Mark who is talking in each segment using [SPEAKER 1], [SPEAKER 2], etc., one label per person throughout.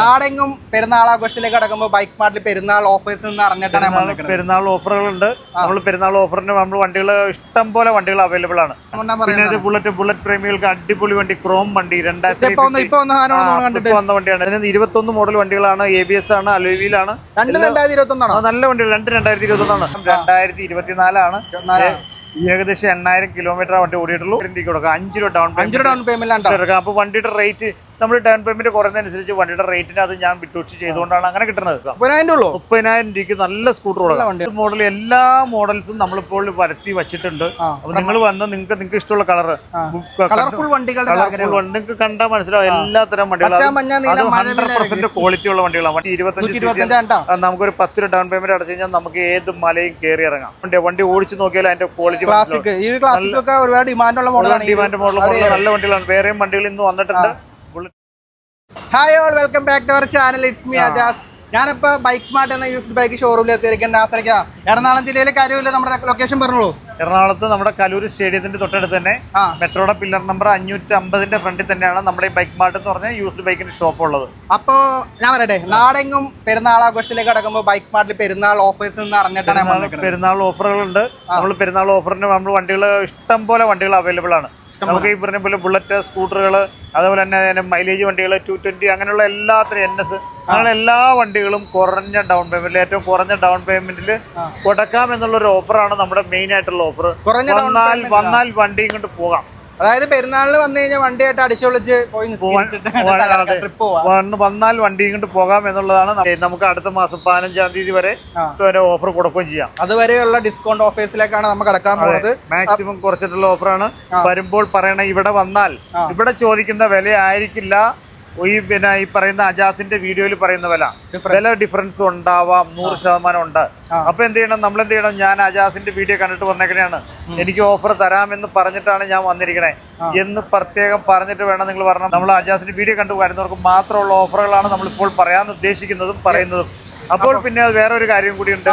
[SPEAKER 1] നാടെങ്ങും പെരുന്നാൾ ആഘോഷത്തിലേക്ക് കടക്കുമ്പോൾ ബൈക്ക് മാർട്ടിൽ പെരുന്നാൾ ഓഫേഴ്സ് എന്ന് അറിഞ്ഞിട്ടാണ് വന്നിരിക്കുന്നത്
[SPEAKER 2] പെരുന്നാൾ ഓഫറുകളുണ്ട് നമ്മൾ പെരുന്നാൾ ഓഫറിന് നമ്മൾ വണ്ടികൾ ഇഷ്ടം പോലെ വണ്ടികൾ അവൈലബിൾ ആണ്. പിന്നെ ബുള്ളറ്റ് ബുള്ളറ്റ് പ്രേമികൾക്ക് അടിപൊളി വണ്ടി ക്രോം വണ്ടി രണ്ടായിരത്തി
[SPEAKER 1] വന്ന
[SPEAKER 2] വണ്ടിയാണ്. അതിന് ഇരുപത്തൊന്ന് മോഡൽ വണ്ടികളാണ്. എ ബി എസ് ആണ് അലോവിയിലാണ്
[SPEAKER 1] രണ്ട് രണ്ടായിരത്തി ഇരുപത്തി ഒന്നാണ്
[SPEAKER 2] നല്ല വണ്ടികൾ. രണ്ട് രണ്ടായിരത്തി ഇരുപത്തി ഒന്നാണ് രണ്ടായിരത്തി ഇരുപത്തിനാലാണ്. ഏകദേശം എണ്ണായിരം കിലോമീറ്റർ വണ്ടി ഓടിയിട്ടുള്ളൂ. ഗ്യാരണ്ടിക്ക് കൊടുക്കാം. അഞ്ച് രൂപ ഡൗൺ
[SPEAKER 1] അഞ്ചു ഡൗൺ പേയ്മെന്റ്
[SPEAKER 2] എടുക്കാം അപ്പൊ വണ്ടിയുടെ റേറ്റ് നമ്മൾ ഡൗൺ പേയ്മെന്റ് കുറയുന്നതനുസരിച്ച് വണ്ടിയുടെ റേറ്റിന് അത് ഞാൻ വിട്ടുവീഴ്ച ചെയ്തുകൊണ്ടാണ് അങ്ങനെ കിട്ടുന്നത്
[SPEAKER 1] മുപ്പതിനായിരം ഉള്ളൂ?
[SPEAKER 2] മുപ്പതിനായിരം രൂപയ്ക്ക് നല്ല സ്കൂട്ടർ
[SPEAKER 1] വണ്ടി.
[SPEAKER 2] മോഡൽ എല്ലാ മോഡൽസും നമ്മളിപ്പോൾ വരുത്തി വെച്ചിട്ടുണ്ട്. അപ്പോൾ നിങ്ങൾ വന്ന് നിങ്ങൾക്ക് നിങ്ങൾക്ക് ഇഷ്ടമുള്ള കളർ
[SPEAKER 1] കളർഫുൾ
[SPEAKER 2] വണ്ടികൾ നിങ്ങൾക്ക് കണ്ടാൽ മനസ്സിലാവും എല്ലാ
[SPEAKER 1] തരം
[SPEAKER 2] വണ്ടികളും. ഹൺഡ്രഡ് പെർസെന്റ് ക്വാളിറ്റി ഉള്ള വണ്ടികളാണ് വണ്ടി ഇരുപത്തഞ്ച് നമുക്കൊരു പത്ത് രൂപ ഡൗൺ പേയ്മെന്റ് അടച്ചു കഴിഞ്ഞാൽ നമുക്ക് ഏത് മലയും കയറി ഇറങ്ങാം. വണ്ടി ഓടിച്ചു നോക്കിയാൽ അതിന്റെ ക്വാളിറ്റി
[SPEAKER 1] ക്ലാസിക് ഈ ക്ലാസിക് ഒക്കെ ഒരുപാട് ഡിമാൻഡുള്ള മോഡലാണ്
[SPEAKER 2] ഡിമാൻഡ് മോഡൽ നല്ല വണ്ടികളാണ്. വേറെയും വണ്ടികൾ ഇന്ന് വന്നിട്ടുണ്ട്.
[SPEAKER 1] Hi all welcome back to our channel it's me Ajas ഞാനിപ്പോ ബൈക്ക് മാർട്ട് എന്ന യൂസ്ഡ് ബൈക്ക് ഷോറൂമിൽ എത്തിയിരിക്കേണ്ട ആശ്രയിക്ക എറണാകുളം ജില്ലയിലെ കാര്യമില്ല നമ്മുടെ ലൊക്കേഷൻ പറഞ്ഞോളൂ.
[SPEAKER 2] എറണാകുളത്ത് നമ്മുടെ കലൂർ സ്റ്റേഡിയത്തിന്റെ തൊട്ടടുത്ത് തന്നെ മെട്രോയുടെ പില്ലർ നമ്പർ അഞ്ഞൂറ്റി അമ്പതിന്റെ ഫ്രണ്ടിൽ തന്നെയാണ് നമ്മുടെ ഈ ബൈക്ക് മാർട്ട് എന്ന് പറഞ്ഞ യൂസ്ഡ് ബൈക്കിന്റെ ഷോപ്പ് ഉള്ളത്.
[SPEAKER 1] അപ്പോ ഞാൻ പറയട്ടെ നാടെങ്ങും പെരുന്നാൾ ആഘോഷത്തിലേക്ക് കടക്കുമ്പോൾ ബൈക്ക് മാർട്ടിൽ പെരുന്നാൾ ഓഫേഴ്സ് എന്ന് അറിഞ്ഞിട്ടാണ്
[SPEAKER 2] പെരുന്നാൾ ഓഫറുകളുണ്ട് നമ്മൾ പെരുന്നാൾ ഓഫറിന് നമ്മൾ വണ്ടികൾ ഇഷ്ടം പോലെ വണ്ടികൾ അവൈലബിൾ ആണ്. നമുക്ക് ഈ പറഞ്ഞ പോലെ ബുള്ളറ്റ് സ്കൂട്ടറുകൾ അതുപോലെ തന്നെ മൈലേജ് വണ്ടികൾ ടു ട്വന്റി അങ്ങനെയുള്ള എല്ലാത്തിനും എൻ എസ് അങ്ങനെ എല്ലാ വണ്ടികളും കുറഞ്ഞ ഡൗൺ പേയ്മെന്റിൽ ഏറ്റവും കുറഞ്ഞ ഡൗൺ പേയ്മെന്റിൽ കൊടുക്കാം എന്നുള്ള ഒരു ഓഫറാണ് നമ്മുടെ മെയിൻ ആയിട്ടുള്ള ഓഫർ വന്നാൽ വന്നാൽ വണ്ടി കൊണ്ട് പോകാം.
[SPEAKER 1] അതായത് പെരുന്നാളിന് വന്നു കഴിഞ്ഞാൽ വണ്ടിയായിട്ട് അടിച്ചൊളിച്ച് പോയി ട്രിപ്പ്
[SPEAKER 2] വന്നാൽ വണ്ടി ഇങ്ങോട്ട് പോകാം എന്നുള്ളതാണ് നമുക്ക് അടുത്ത മാസം പതിനഞ്ചാം തീയതി വരെ. ഓഫർ കൊടുക്കുകയും ചെയ്യാം.
[SPEAKER 1] അതുവരെയുള്ള ഡിസ്കൗണ്ട് ഓഫേഴ്സിലേക്കാണ് നമ്മൾ കടക്കാൻ പോകുന്നത്
[SPEAKER 2] മാക്സിമം കുറച്ചിട്ടുള്ള ഓഫറാണ് വരുമ്പോൾ പറയണ ഇവിടെ വന്നാൽ ഇവിടെ ചോദിക്കുന്ന വില ആയിരിക്കില്ല ഈ പിന്നെ ഈ പറയുന്ന അജാസിന്റെ വീഡിയോയിൽ പറയുന്ന വില വില ഡിഫറൻസ് ഉണ്ടാവാം നൂറ് ശതമാനം ഉണ്ട്. അപ്പൊ എന്ത് ചെയ്യണം? നമ്മൾ എന്ത് ചെയ്യണം ഞാൻ അജാസിന്റെ വീഡിയോ കണ്ടിട്ട് വന്നേക്കണെയാണ്. എനിക്ക് ഓഫർ തരാമെന്ന് പറഞ്ഞിട്ടാണ് ഞാൻ വന്നിരിക്കണേ. എന്ന് പ്രത്യേകം പറഞ്ഞിട്ട് വേണം നിങ്ങൾ പറഞ്ഞു നമ്മൾ അജാസിന്റെ വീഡിയോ കണ്ടു വരുന്നവർക്ക് മാത്രമുള്ള ഓഫറുകളാണ് നമ്മൾ ഇപ്പോൾ പറയാൻ ഉദ്ദേശിക്കുന്നതും പറയുന്നതും. അപ്പോൾ പിന്നെ വേറൊരു വേറെ ഒരു കാര്യം കൂടിയുണ്ട്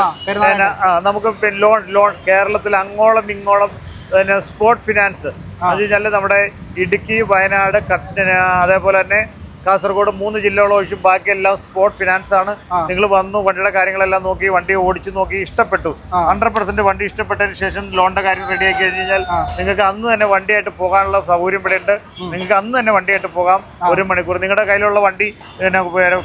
[SPEAKER 2] നമുക്ക് ലോൺ ലോൺ കേരളത്തിൽ അങ്ങോളം ഇങ്ങോളം പിന്നെ സ്പോർട്ട് ഫിനാൻസ് അത് കഴിഞ്ഞാൽ നമ്മുടെ ഇടുക്കി വയനാട് കട്ട അതേപോലെ തന്നെ കാസർഗോഡ് മൂന്ന് ജില്ലകൾ ഒഴിച്ചും ബാക്കിയെല്ലാം സ്പോർട്ട് ഫിനാൻസ് ആണ്. നിങ്ങൾ വന്നു വണ്ടിയുടെ കാര്യങ്ങളെല്ലാം നോക്കി വണ്ടി ഓടിച്ചു നോക്കി ഇഷ്ടപ്പെട്ടു. ഹൺഡ്രഡ് പെർസെന്റ് വണ്ടി ഇഷ്ടപ്പെട്ടതിന് ശേഷം ലോണിന്റെ കാര്യം റെഡിയാക്കി കഴിഞ്ഞാൽ നിങ്ങൾക്ക് അന്ന് തന്നെ വണ്ടിയായിട്ട് പോകാനുള്ള സൗകര്യം ഇവിടെ ഉണ്ട് നിങ്ങൾക്ക് അന്ന് തന്നെ വണ്ടിയായിട്ട് പോകാം ഒരു മണിക്കൂർ. നിങ്ങളുടെ കയ്യിലുള്ള വണ്ടി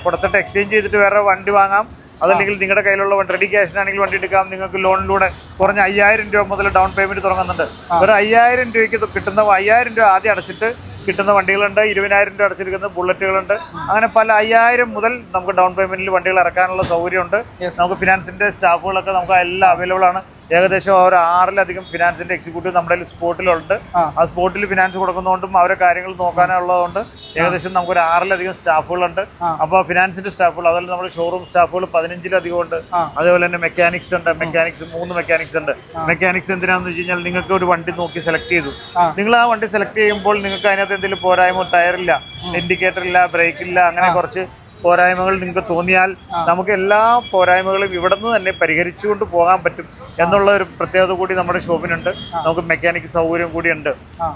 [SPEAKER 2] കൊടുത്തിട്ട് എക്സ്ചേഞ്ച് ചെയ്തിട്ട് വേറെ വണ്ടി വാങ്ങാം. അതല്ലെങ്കിൽ നിങ്ങളുടെ കയ്യിലുള്ള വണ്ടി റെഡി ക്യാഷിനാണെങ്കിൽ വണ്ടി എടുക്കാം. നിങ്ങൾക്ക് ലോണിലൂടെ കുറഞ്ഞ അയ്യായിരം രൂപ മുതൽ ഡൗൺ പേയ്മെന്റ് തുടങ്ങുന്നുണ്ട്. ഒരു അയ്യായിരം രൂപയ്ക്ക് കിട്ടുന്ന അയ്യായിരം രൂപ ആദ്യം അടച്ചിട്ട് കിട്ടുന്ന വണ്ടികളുണ്ട്. ഇരുപതിനായിരം രൂപ അടച്ചിരിക്കുന്ന ബുള്ളറ്റുകളുണ്ട്. അങ്ങനെ പല അയ്യായിരം മുതൽ നമുക്ക് ഡൗൺ പേയ്മെന്റിൽ വണ്ടികൾ ഇറക്കാനുള്ള സൗകര്യമുണ്ട്. നമുക്ക് ഫിനാൻസിന്റെ സ്റ്റാഫുകളൊക്കെ നമുക്ക് എല്ലാം അവൈലബിൾ ആണ്. ഏകദേശം അവർ ആറിലധികം ഫിനാൻസിന്റെ എക്സിക്യൂട്ടീവ് നമ്മുടെ സ്പോട്ടിലുണ്ട്
[SPEAKER 1] ആ.
[SPEAKER 2] ആ സ്പോട്ടിൽ ഫിനാൻസ് കൊടുക്കുന്നതുകൊണ്ടും അവരെ കാര്യങ്ങൾ നോക്കാനുള്ളതുകൊണ്ട് ഏകദേശം നമുക്ക് ഒരു ആറിലധികം സ്റ്റാഫുകളുണ്ട്. അപ്പോൾ ഫിനാൻസിന്റെ സ്റ്റാഫുകൾ അതുപോലെ നമ്മുടെ ഷോറൂം സ്റ്റാഫുകൾ പതിനഞ്ചിലധികം ഉണ്ട് അതേപോലെ തന്നെ മെക്കാനിക്സ് ഉണ്ട് മെക്കാനിക്സ് മൂന്ന് മെക്കാനിക്സ് ഉണ്ട്. മെക്കാനിക്സ് എന്തിനാന്ന് വെച്ച് കഴിഞ്ഞാൽ നിങ്ങൾക്ക് ഒരു വണ്ടി നോക്കി സെലക്ട് ചെയ്തു. നിങ്ങൾ ആ വണ്ടി സെലക്ട് ചെയ്യുമ്പോൾ നിങ്ങൾക്ക് അതിനകത്ത് എന്തെങ്കിലും പോരായ്മ ടയറില്ല ഇൻഡിക്കേറ്റർ ഇല്ല ബ്രേക്ക് ഇല്ല അങ്ങനെ കുറച്ച് പോരായ്മകൾ നിങ്ങൾക്ക് തോന്നിയാൽ നമുക്ക് എല്ലാ പോരായ്മകളും ഇവിടെ നിന്ന് തന്നെ പരിഹരിച്ചുകൊണ്ട് പോകാൻ പറ്റും എന്നുള്ള ഒരു പ്രത്യേകത കൂടി നമ്മുടെ ഷോപ്പിനുണ്ട്. നമുക്ക് മെക്കാനിക് സൗകര്യം കൂടി ഉണ്ട്
[SPEAKER 1] ആ.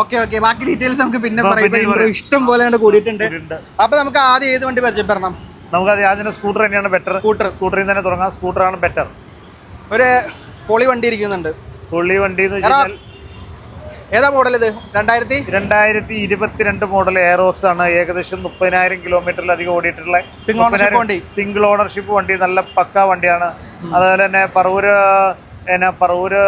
[SPEAKER 1] Okay okay. ബാക്കി ഡീറ്റെയിൽസ് നമുക്ക് പിന്നെ ഇഷ്ടം പോലെ കൂടിയിട്ടുണ്ട്. അപ്പൊ നമുക്ക് ആദ്യം ഏത് വണ്ടി പരിചയപ്പെടണം?
[SPEAKER 2] നമുക്ക് അത് ആദ്യം സ്കൂട്ടർ തന്നെയാണ് ബെറ്റർ സ്കൂട്ടർ. സ്കൂട്ടറിൽ തന്നെ തുടങ്ങാം. സ്കൂട്ടറാണ് ബെറ്റർ
[SPEAKER 1] ഒരു പൊളി വണ്ടി ഇരിക്കുന്നുണ്ട്.
[SPEAKER 2] പൊളി വണ്ടി എന്ന്
[SPEAKER 1] ഏതാ മോഡൽ ഇത്? രണ്ടായിരത്തി?
[SPEAKER 2] രണ്ടായിരത്തി ഇരുപത്തിരണ്ട് മോഡൽ എയറോക്സ് ആണ്. ഏകദേശം മുപ്പതിനായിരം കിലോമീറ്ററിലധികം ഓടിയിട്ടുള്ള
[SPEAKER 1] വണ്ടി.
[SPEAKER 2] സിംഗിൾ ഓണർഷിപ്പ് വണ്ടി നല്ല പക്ക വണ്ടിയാണ്. അതുപോലെ തന്നെ പറവൂര് എന്നാ പറവൂര്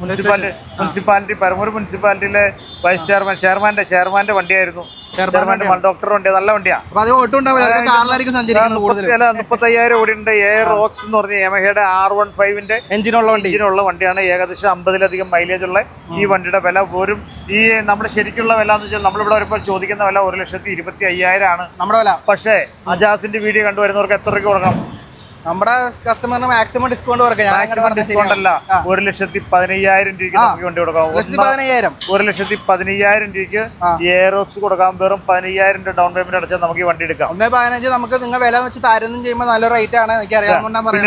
[SPEAKER 2] മുനിസിപ്പാലിറ്റി. മുനിസിപ്പാലിറ്റി പരമൂർ മുനിസിപ്പാലിറ്റിയിലെ വൈസ് ചെയർമാൻ ചെയർമാന്റെ ചെയർമാന്റെ വണ്ടിയായിരുന്നു. ചെയർമാന്റെ ഡോക്ടർ വണ്ടി നല്ല വണ്ടിയാ.
[SPEAKER 1] അപ്പൊ അത് ഓട്ടം ഉണ്ടാവില്ല. കാറിലായിരിക്കും സഞ്ചരിക്കുന്നത് കൂടുതൽ
[SPEAKER 2] അല്ല മുപ്പത്തയ്യായിരം എയർ റോക്സ് എന്ന് പറഞ്ഞ യമഹയുടെ ആർ വൺ ഫൈവിന്റെ
[SPEAKER 1] എഞ്ചിനുള്ള വണ്ടി.
[SPEAKER 2] എഞ്ചിനുള്ള വണ്ടിയാണ്. ഏകദേശം അമ്പതിലധികം മൈലേജ് ഉള്ള ഈ വണ്ടിയുടെ വില പോലും ഈ നമ്മുടെ ശരിക്കുള്ള വില എന്ന് വെച്ചാൽ നമ്മളിവിടെ വരുമ്പോൾ ചോദിക്കുന്ന വില ഒരു ലക്ഷത്തി ഇരുപത്തി അയ്യായിരം ആണ്.
[SPEAKER 1] നമ്മുടെ വില.
[SPEAKER 2] പക്ഷേ അജാസിന്റെ വീഡിയോ കണ്ടുവരുന്നവർക്ക് എത്ര രൂപ കൊടുക്കണം?
[SPEAKER 1] നമ്മുടെ കസ്റ്റമറിന് മാക്സിമം ഡിസ്കൗണ്ട്
[SPEAKER 2] മാക്സിമം ഡിസ്കൗണ്ട് അല്ല. ഒരു ലക്ഷത്തി പതിനയ്യായിരം രൂപയ്ക്ക് നമുക്ക് വണ്ടി കൊടുക്കാം. ഒരു ലക്ഷത്തി പതിനയ്യായിരം. രൂപയ്ക്ക്. എയറോക്സ് കൊടുക്കാം. വെറും പതിനയ്യായിരം രൂപ ഡൗൺ പേയ്മെന്റ് അടച്ചാൽ നമുക്ക് ഈ വണ്ടി എടുക്കാം.
[SPEAKER 1] ഒന്നേ പതിനഞ്ച് നമുക്ക് നിങ്ങൾ വില വെച്ച് താരതമ്യം ചെയ്യുമ്പോൾ നല്ല റേറ്റ് ആണ്. എനിക്ക്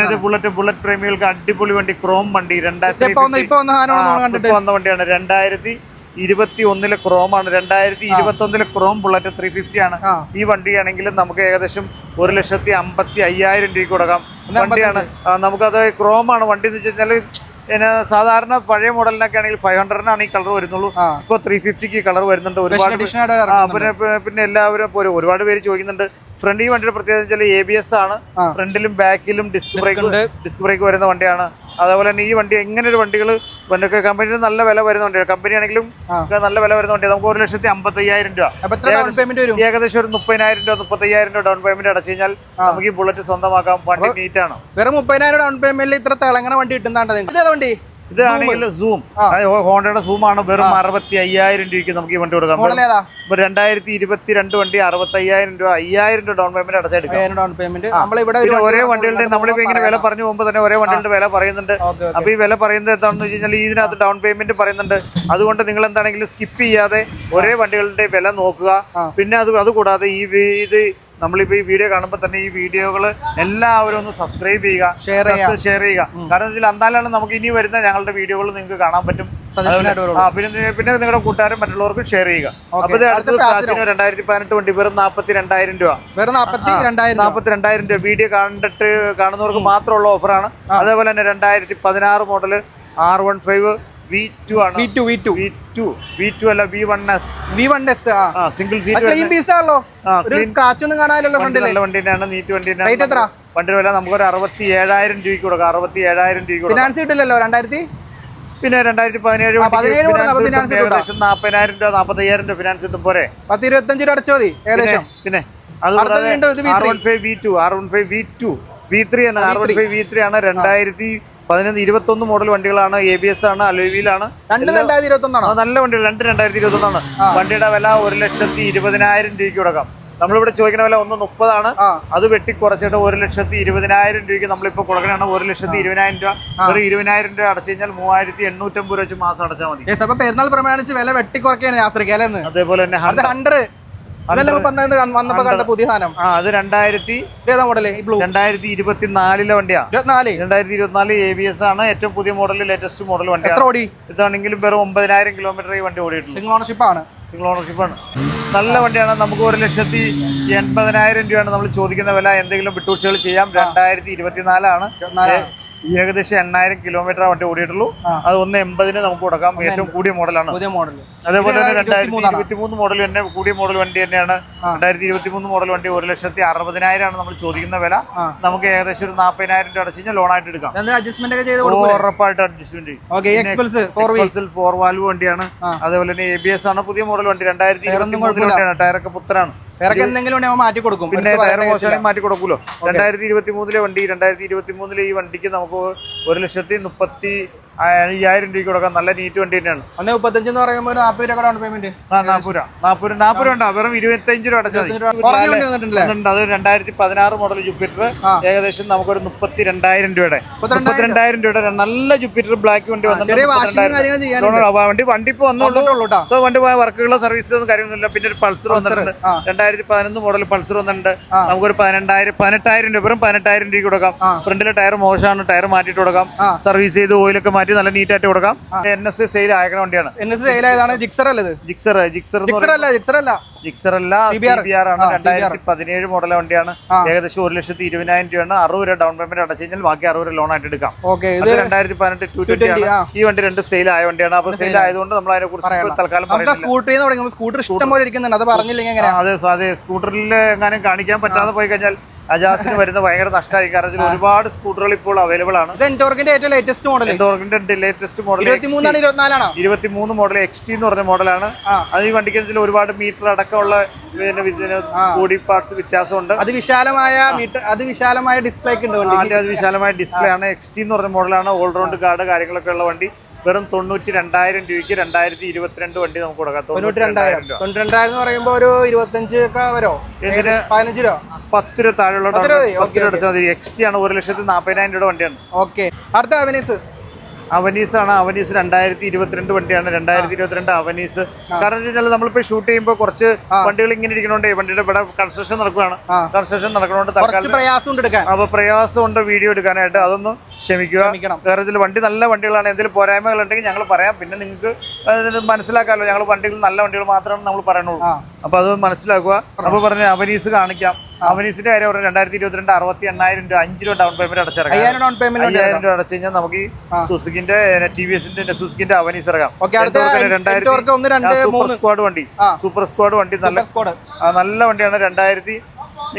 [SPEAKER 2] ഇത് ബുള്ളറ്റ് ബുള്ളറ്റ് പ്രേമികൾക്ക് അടിപൊളി വണ്ടി ക്രോം വണ്ടി രണ്ടായിരത്തി
[SPEAKER 1] വന്ന
[SPEAKER 2] വണ്ടിയാണ്. രണ്ടായിരത്തി ഇരുപത്തി ഒന്നിലെ ക്രോമാണ്. രണ്ടായിരത്തി ഇരുപത്തി ഒന്നിലെ ക്രോം ബുള്ളറ്റ് ത്രീ ഫിഫ്റ്റി ആണ്. ഈ വണ്ടിയാണെങ്കിലും നമുക്ക് ഏകദേശം ഒരു ലക്ഷത്തി അമ്പത്തി അയ്യായിരം രൂപ കൊടുക്കാം വണ്ടിയാണ് നമുക്കത് ക്രോമാണ്. വണ്ടി എന്ന് വെച്ച് കഴിഞ്ഞാൽ പിന്നെ സാധാരണ പഴയ മോഡലിനൊക്കെ ആണെങ്കിൽ ഫൈവ് ഹൺഡ്രഡിനാണ് ഈ കളർ വരുന്നുള്ളൂ.
[SPEAKER 1] ഇപ്പൊ
[SPEAKER 2] ഇപ്പോൾ ത്രീ ഫിഫ്റ്റിക്ക് കളർ വരുന്നുണ്ട്. ഒരുപാട് പിന്നെ പിന്നെ- എല്ലാവരും ഒരുപാട് പേര് ചോദിക്കുന്നുണ്ട്. ഫ്രണ്ട് ഈ വണ്ടിയുടെ പ്രത്യേകത വെച്ചാൽ എ ബി എസ് ആണ്. ഫ്രണ്ടിലും ബാക്കിലും ഡിസ്ക് ബ്രേക്ക് ഡിസ്ക് ബ്രേക്ക് വരുന്ന വണ്ടിയാണ്. അതേപോലെ തന്നെ ഈ വണ്ടി ഇങ്ങനെ ഒരു വണ്ടികൾ കമ്പനി കമ്പനിയിൽ നല്ല വില വരുന്ന വണ്ടിയാണ്. കമ്പനി ആണെങ്കിലും നല്ല വില വരുന്ന വണ്ടിയാണ്. നമുക്ക് ഒരു ലക്ഷത്തി അമ്പത്തയ്യായിരം രൂപ ഏകദേശം ഒരു മുപ്പതിനായിരം രൂപ മുപ്പത്തയ്യായിരം രൂപ ഡൗൺ പേയ്മെന്റ് അടച്ചു കഴിഞ്ഞാൽ നമുക്ക് ഈ ബുള്ളറ്റ് സ്വന്തമാക്കാം. വണ്ടി നീറ്റാണ്
[SPEAKER 1] വെറും മുപ്പതിനായിരം ഡൗൺ പേയ്മെന്റിൽ ഇത്ര തിളങ്ങണ വണ്ടി നിങ്ങൾക്ക്? വണ്ടി?
[SPEAKER 2] ഇതാണെങ്കിൽ സൂം ഹോണ്ടയുടെ സൂം ആണ്. വെറും അറുപത്തി അയ്യായിരം രൂപയ്ക്ക് നമുക്ക് ഈ വണ്ടി കൊടുക്കാം. ഇപ്പൊ രണ്ടായിരത്തി ഇരുപത്തി രണ്ട് വണ്ടി അറുപത്തി അയ്യായിരം രൂപ അയ്യായിരം രൂപ ഡൗൺ പേയ്മെന്റ് അടച്ചെടുക്കാം
[SPEAKER 1] ഡൗൺ പേയ്മെന്റ് നമ്മളിവിടെ ഒരു
[SPEAKER 2] വണ്ടികളുടെ നമ്മളിപ്പോ ഇങ്ങനെ വില പറഞ്ഞു പോകുമ്പോൾ തന്നെ ഒരേ വണ്ടികളുടെ വില പറയുന്നുണ്ട്. അപ്പൊ ഈ വില പറയുന്നത് എന്താണെന്ന് വെച്ച് കഴിഞ്ഞാൽ ഇതിനകത്ത് ഡൗൺ പേയ്മെന്റ് പറയുന്നുണ്ട്. അതുകൊണ്ട് നിങ്ങൾ എന്താണെങ്കിലും സ്കിപ്പ് ചെയ്യാതെ ഒരേ വണ്ടികളുടെ വില നോക്കുക. പിന്നെ അത് കൂടാതെ ഈ ഇത് നമ്മളിപ്പോ ഈ വീഡിയോ കാണുമ്പോൾ തന്നെ ഈ വീഡിയോകൾ എല്ലാവരും ഒന്ന് സബ്സ്ക്രൈബ് ചെയ്യുക
[SPEAKER 1] ഷെയർ ചെയ്യുക.
[SPEAKER 2] ഷെയർ ചെയ്യുക. കാരണം ഇതിൽ എന്നാലാണ് നമുക്ക് ഇനി വരുന്ന ഞങ്ങളുടെ വീഡിയോകൾ നിങ്ങൾക്ക് കാണാൻ പറ്റും. പിന്നെ പിന്നെ നിങ്ങളുടെ കൂട്ടുകാരും മറ്റുള്ളവർക്കും ഷെയർ ചെയ്യുക. അപ്പൊ അടുത്ത ക്ലാസ്സിന് രണ്ടായിരത്തി പതിനെട്ട് വണ്ടി വെറും നാൽപ്പത്തി രണ്ടായിരം രൂപ.
[SPEAKER 1] വെറും നാപ്പത്തി രണ്ടായിരം
[SPEAKER 2] രൂപ. വീഡിയോ കണ്ടിട്ട് കാണുന്നവർക്ക് മാത്രമുള്ള ഓഫറാണ് അതേപോലെ തന്നെ രണ്ടായിരത്തി പതിനാറ് model R one five V two ആണ്?
[SPEAKER 1] V two V two
[SPEAKER 2] V two V two അല്ല V one S
[SPEAKER 1] V one S ആ.
[SPEAKER 2] സിംഗിൾ സീറ്റ്
[SPEAKER 1] ക്ലീൻ പീസ് ആണല്ലോ. ഒരു സ്ക്രാച്ച് ഒന്നും കാണാനില്ലല്ലോ
[SPEAKER 2] വണ്ടി
[SPEAKER 1] ഫ്രണ്ടിൽ
[SPEAKER 2] നല്ല വണ്ടി തന്നെയാണ് നീറ്റ് വണ്ടി
[SPEAKER 1] Rate എത്ര?
[SPEAKER 2] വണ്ടിയുടെ വില നമുക്ക് ഒരു അറുപത്തി ഏഴായിരം രൂപയ്ക്ക് കൊടുക്കാം. അറുപത്തി ഏഴായിരം രൂപയ്ക്ക്
[SPEAKER 1] ഫിനാൻസ് കിട്ടില്ലല്ലോ രണ്ടായിരത്തി?
[SPEAKER 2] പിന്നെ രണ്ടായിരത്തി പതിനേഴ് ഏകദേശം നാൽപ്പതിനായിരം രൂപ നാൽപ്പത്തയ്യായിരം രൂപ ഫിനാൻസ് കിട്ടും പോരെ?
[SPEAKER 1] പത്ത് ഇരുപത്തഞ്ച് രൂപ അടച്ചാൽ മതി ഏകദേശം.
[SPEAKER 2] പിന്നെ. അത്
[SPEAKER 1] അടുത്ത വീണ്ടും ഇത് V3.
[SPEAKER 2] R one five V two R one five V two V three ആണ് R one five V three ആണ്. രണ്ടായിരത്തി പതിനൊന്ന് ഇരുപത്തൊന്ന് മോഡൽ വണ്ടികളാണ് എ ബി എസ് ആണ് അലോവിയിലാണ്
[SPEAKER 1] രണ്ട് രണ്ടായിരത്തി ഇരുപത്തി
[SPEAKER 2] നല്ല വണ്ടികൾ രണ്ട് രണ്ടായിരത്തി ഇരുപത്തൊന്നാണ് വണ്ടിയുടെ വില ഒരു ലക്ഷത്തി ഇരുപതിനായിരം രൂപയ്ക്ക് കൊടുക്കാം. നമ്മളിവിടെ ചോദിക്കുന്ന വില ഒന്ന് മുപ്പതാണ്. അത് വെട്ടി കുറച്ചിട്ട് ഒരു ലക്ഷത്തി ഇരുപതിനായിരം രൂപയ്ക്ക് നമ്മളിപ്പോൾ കൊടുക്കണതാണ്. ഒരു ലക്ഷത്തി ഇരുപതിനായിരം രൂപ. ഒരു ഇരുപതിനായിരം രൂപ അടച്ചു കഴിഞ്ഞാൽ മൂവായിരത്തി എണ്ണൂറ്റമ്പത് രൂപ വെച്ച് മാസം അടച്ചാൽ മതി.
[SPEAKER 1] പെരുന്നാൾ പ്രമാണിച്ച് വില വെട്ടി ആശ്രയിക്കുക അല്ലേ
[SPEAKER 2] അതേപോലെ തന്നെ ഹൺഡ്രഡ്
[SPEAKER 1] വന്നപ്പോ കണ്ട പുതിയ സാധനം.
[SPEAKER 2] ആ അത് രണ്ടായിരത്തി
[SPEAKER 1] ഏതാ മോഡൽ ഈ ബ്ലൂ
[SPEAKER 2] രണ്ടായിരത്തി ഇരുപത്തി നാലിലെ വണ്ടിയാ.
[SPEAKER 1] ഇരുപത്തിനാല്.
[SPEAKER 2] രണ്ടായിരത്തി ഇരുപത്തിനാല് എ ബി എസ് ആണ് ഏറ്റവും പുതിയ മോഡൽ ലേറ്റസ്റ്റ് മോഡൽ
[SPEAKER 1] എത്ര ഓടി?
[SPEAKER 2] ഇതാണെങ്കിലും വെറും ഒമ്പതിനായിരം കിലോമീറ്റർ ഈ വണ്ടി ഓടിയിട്ടുള്ളൂ.
[SPEAKER 1] ഓണർഷിപ്പ് ആണ്.
[SPEAKER 2] ഓണർഷിപ്പാണ് നല്ല വണ്ടിയാണ്. നമുക്ക് ഒരു ലക്ഷത്തി എൺപതിനായിരം രൂപയാണ് നമ്മൾ ചോദിക്കുന്ന വില. എന്തെങ്കിലും വിട്ടുവീഴ്ചകൾ ചെയ്യാം. രണ്ടായിരത്തി ഇരുപത്തിനാലാണ്.
[SPEAKER 1] ഇരുപത്തിനാലാണ്.
[SPEAKER 2] ഏകദേശം എണ്ണായിരം കിലോമീറ്റർ വണ്ടി ഓടിയിട്ടുള്ളൂ. അത് ഒന്ന് എൺപതിന് നമുക്ക് കൊടുക്കാം ഏറ്റവും കൂടിയ മോഡലാണ്.
[SPEAKER 1] പുതിയ മോഡൽ
[SPEAKER 2] അതേപോലെ തന്നെ രണ്ടായിരത്തി ഇരുപത്തി മൂന്ന് മോഡൽ തന്നെ കൂടിയ മോഡൽ വണ്ടി തന്നെയാണ്. രണ്ടായിരത്തി ഇരുപത്തി മൂന്ന് മോഡൽ വണ്ടി ഒരു ലക്ഷത്തി അറുപതിനായിരം ആണ് നമ്മൾ ചോദിക്കുന്ന വില. നമുക്ക് ഏകദേശം ഒരു നാൽപ്പതിനായിരം രൂപ അടച്ചു കഴിഞ്ഞാൽ ലോണായിട്ട് എടുക്കാം.
[SPEAKER 1] എന്തെങ്കിലും അഡ്ജസ്റ്റ്മെന്റ് ഒക്കെ ചെയ്ത് കൊടുക്കും
[SPEAKER 2] ഉറപ്പായിട്ട് adjustment
[SPEAKER 1] okay Xpulse four wheel
[SPEAKER 2] four valve വണ്ടിയാണ്. അതേപോലെ തന്നെ എ ബി എസ് ആണ് പുതിയ മോഡൽ വണ്ടി. രണ്ടായിരത്തി വണ്ടിയാണ്. ടയറൊക്കെ പുത്തനാണ്.
[SPEAKER 1] വേറെ എന്തെങ്കിലും മാറ്റി കൊടുക്കും.
[SPEAKER 2] പിന്നെ ടയർ
[SPEAKER 1] പറയാൻ
[SPEAKER 2] മോശമാണെങ്കിൽ മാറ്റി കൊടുക്കുമല്ലോ രണ്ടായിരത്തി ഇരുപത്തി മൂന്നിലെ വണ്ടി രണ്ടായിരത്തി ഇരുപത്തി മൂന്നിലെ ഈ വണ്ടിക്ക് നമുക്ക് ഒരു ലക്ഷത്തി മുപ്പത്തി അയ്യായിരം രൂപയ്ക്ക് കൊടുക്കാം നല്ല നീറ്റ് വണ്ടി തന്നെയാണ്.
[SPEAKER 1] ഒന്ന് മുപ്പത്തഞ്ച് എന്ന് പറയുമ്പോൾ നാൽപ്പത് രൂപ ഡൗൺ പേയ്മെന്റ്
[SPEAKER 2] ആ നാൽപ്പത് രൂപ. നാൽപ്പത് രൂപ. നാൽപ്പത് രൂപ ഉണ്ടാവും വെറും ഇരുപത്തഞ്ച് രൂപ അടച്ചു മതി.
[SPEAKER 1] കുറഞ്ഞ വണ്ടി വന്നിട്ടുണ്ടല്ലേ
[SPEAKER 2] അത് രണ്ടായിരത്തി പതിനാറ് മോഡൽ ജുപ്പിറ്റർ ഏകദേശം നമുക്കൊരു മുപ്പത്തി രണ്ടായിരം രൂപയുടെ
[SPEAKER 1] മുപ്പത്തി
[SPEAKER 2] രണ്ടായിരം രൂപയുടെ നല്ല ജുപ്പിറ്റർ ബ്ലാക്ക് വണ്ടി വണ്ടി വണ്ടി ഇപ്പൊ വന്നുള്ളൂ
[SPEAKER 1] കേട്ടോ
[SPEAKER 2] സോ വണ്ടി പോയ വർക്കുകളോ സർവീസ് കാര്യമൊന്നുമില്ല പിന്നെ ഒരു പൾസർ വന്നിട്ടുണ്ട്. രണ്ടായിരത്തി പതിനൊന്ന് മോഡൽ പൾസർ വന്നിട്ടുണ്ട്. നമുക്കൊരു പതിനെണ്ണായിരം പതിനെട്ടായിരം രൂപ. വെറും പതിനെട്ടായിരം രൂപ കൊടുക്കാം. ഫ്രണ്ടിലെ ടയർ മോശമാണ്. ടയർ മാറ്റിയിട്ട് കൊടുക്കാം. സർവീസ് ചെയ്ത് ഓയിലൊക്കെ മാറ്റി നല്ല നീറ്റ് ആയിട്ട് കൊടുക്കാം. എൻ എസ് സെയിൽ അയക്കണ വണ്ടിയാണ്.
[SPEAKER 1] എൻ എസ് സെയിൽ ആയതാണ് ജിക്സർ അല്ലത്
[SPEAKER 2] ജിക്സർ ജിക്സർ
[SPEAKER 1] ജിക്സർ അല്ല ജിക്സർ അല്ല.
[SPEAKER 2] ജിക്സർ അല്ല ആണ്. രണ്ടായിരത്തി പതിനേഴ് മോഡൽ വണ്ടിയാണ്. ഏകദേശം ഒരു ലക്ഷത്തി ഇരുപതിനായിരം രൂപയാണ്. അറുപത് രൂപ ഡൗൺ പേയ്മെന്റ് അടച്ചു കഴിഞ്ഞാൽ ബാക്കി അറുപത് രൂപ ലോൺ ആയിട്ട് എടുക്കാം.
[SPEAKER 1] ഇത്
[SPEAKER 2] അത് രണ്ടായിരത്തി പതിനെട്ട് ടു ട്വന്റി
[SPEAKER 1] 220, ആ.
[SPEAKER 2] ആണ് ഈ വണ്ടി രണ്ട് സെയിൽ ആയ വണ്ടിയാണ്. അപ്പൊ സെയിൽ ആയതുകൊണ്ട് നമ്മൾ അതിനെ കുറിച്ച് തൽക്കാലം
[SPEAKER 1] സ്കൂട്ടറിൽ സ്കൂട്ടർ ഇഷ്ടം പോലെ ഇരിക്കുന്നുണ്ട്. അത് പറഞ്ഞില്ലെങ്കിൽ
[SPEAKER 2] അതെ അതെ. സ്കൂട്ടറിൽ എങ്ങാനും കാണിക്കാൻ പറ്റാതെ പോയി കഴിഞ്ഞാൽ അജാസിന് വരുന്ന ഭയങ്കര നഷ്ടമായിരിക്കും കാരണം ഒരുപാട് സ്കൂട്ടറുകൾ ഇപ്പോൾ അവൈലബിൾ ആണ്.
[SPEAKER 1] ഏറ്റവും ലേറ്റസ്റ്റ് മോഡൽ
[SPEAKER 2] എൻഡോർഗിന്റെ ലേറ്റസ്റ്റ് മോഡൽ
[SPEAKER 1] ഇരുപത്തി മൂന്നാണ് ഇരുപത്തിനാലാണോ?
[SPEAKER 2] ഇരുപത്തി മൂന്ന് മോഡൽ എക്സ് ടി എന്ന് പറഞ്ഞ മോഡലാണ്. അത് ഈ വണ്ടിക്ക് ഒരുപാട് മീറ്റർ അടക്കമുള്ള ഇതിന് ബോഡി പാർട്സ് വ്യത്യാസമുണ്ട്.
[SPEAKER 1] അത് വിശാലമായ മീറ്റർ അത് വിശാലമായ ഡിസ്പ്ലേ ഒക്കെ ഉണ്ട് വണ്ടി
[SPEAKER 2] അത് വിശാലമായ ഡിസ്പ്ലേ ആണ്. എക്സ് ടി എന്ന് പറഞ്ഞ മോഡലാണ്. ഓൾറൗണ്ട് കാർഡ് കാര്യങ്ങളൊക്കെ ഉള്ള വണ്ടി. വെറും തൊണ്ണൂറ്റി രണ്ടായിരം രൂപയ്ക്ക് രണ്ടായിരത്തി ഇരുപത്തിരണ്ട് വണ്ടി നമുക്ക് കൊടുക്കാം.
[SPEAKER 1] തൊണ്ണൂറ്റി രണ്ടായിരം തൊണ്ണൂറ്റി രണ്ടായിരം എന്ന് പറയുമ്പോൾ ഒരു ഇരുപത്തഞ്ച് ഒക്കെ വരോ?
[SPEAKER 2] എന്തിന്?
[SPEAKER 1] പതിനഞ്ച് രൂപ?
[SPEAKER 2] പത്ത് രൂപ താഴെയുള്ള
[SPEAKER 1] പത്ത് രൂപ
[SPEAKER 2] അടച്ചാൽ മതി. എക്സ് ടി ആണ് ഒരു ലക്ഷത്തി നാൽപ്പതിനായിരം രൂപ വണ്ടിയാണ്.
[SPEAKER 1] ഓക്കെ. അടുത്ത അവനീസ്
[SPEAKER 2] അവനീസ് ആണ്. അവനീസ് രണ്ടായിരത്തി ഇരുപത്തിരണ്ട് വണ്ടിയാണ്. രണ്ടായിരത്തി ഇരുപത്തിരണ്ട് അവനീസ് കാരണം വെച്ചാൽ നമ്മളിപ്പോ ഷൂട്ട് ചെയ്യുമ്പോൾ കുറച്ച് വണ്ടികൾ ഇങ്ങനെ ഇരിക്കണോണ്ട് വണ്ടിയുടെ ഇവിടെ കൺസ്ട്രക്ഷൻ നടക്കുകയാണ് കൺസ്ട്രക്ഷൻ നടക്കണോണ്ട് തൽക്കാലം
[SPEAKER 1] പ്രയാസം ഉണ്ട് എടുക്കാൻ.
[SPEAKER 2] അപ്പൊ പ്രയാസമുണ്ട് വീഡിയോ എടുക്കാനായിട്ട്. അതൊന്ന് ക്ഷമിക്കുക. ഇതിൽ വണ്ടി നല്ല വണ്ടികളാണ്. എന്തെങ്കിലും പോരായ്മകൾ ഉണ്ടെങ്കിൽ ഞങ്ങൾ പറയാം. പിന്നെ നിങ്ങൾക്ക് മനസ്സിലാക്കാമല്ലോ. ഞങ്ങൾ വണ്ടികൾ നല്ല വണ്ടികൾ മാത്രമാണ് നമ്മൾ പറയണുള്ളൂ.
[SPEAKER 1] അപ്പോൾ
[SPEAKER 2] അപ്പൊ അത് മനസ്സിലാക്കുക. അപ്പൊ പറഞ്ഞ അവനീസ് കാണിക്കാം. അവനീസിന്റെ കാര്യം പറഞ്ഞാൽ രണ്ടായിരത്തി ഇരുപത്തിരണ്ട് അറുപത്തി എണ്ണായിരം രൂപ അഞ്ച് രൂപ ഡൗൺ പേയ്മെന്റ് അടച്ചിറങ്ങാം
[SPEAKER 1] അയ്യായിരം ഡൗൺ പേയ്മെന്റ്
[SPEAKER 2] അയ്യായിരം രൂപ അടച്ചു കഴിഞ്ഞാൽ നമുക്ക് ഈ സുസുക്കിന്റെ ടി വി എസിന്റെ സുസുക്കിന്റെ അവനീസ് ഇറങ്ങാം.
[SPEAKER 1] രണ്ടായിരത്തി
[SPEAKER 2] സ്ക്വാഡ് വണ്ടി. സൂപ്പർ സ്ക്വാഡ് വണ്ടി നല്ല നല്ല വണ്ടിയാണ് രണ്ടായിരത്തി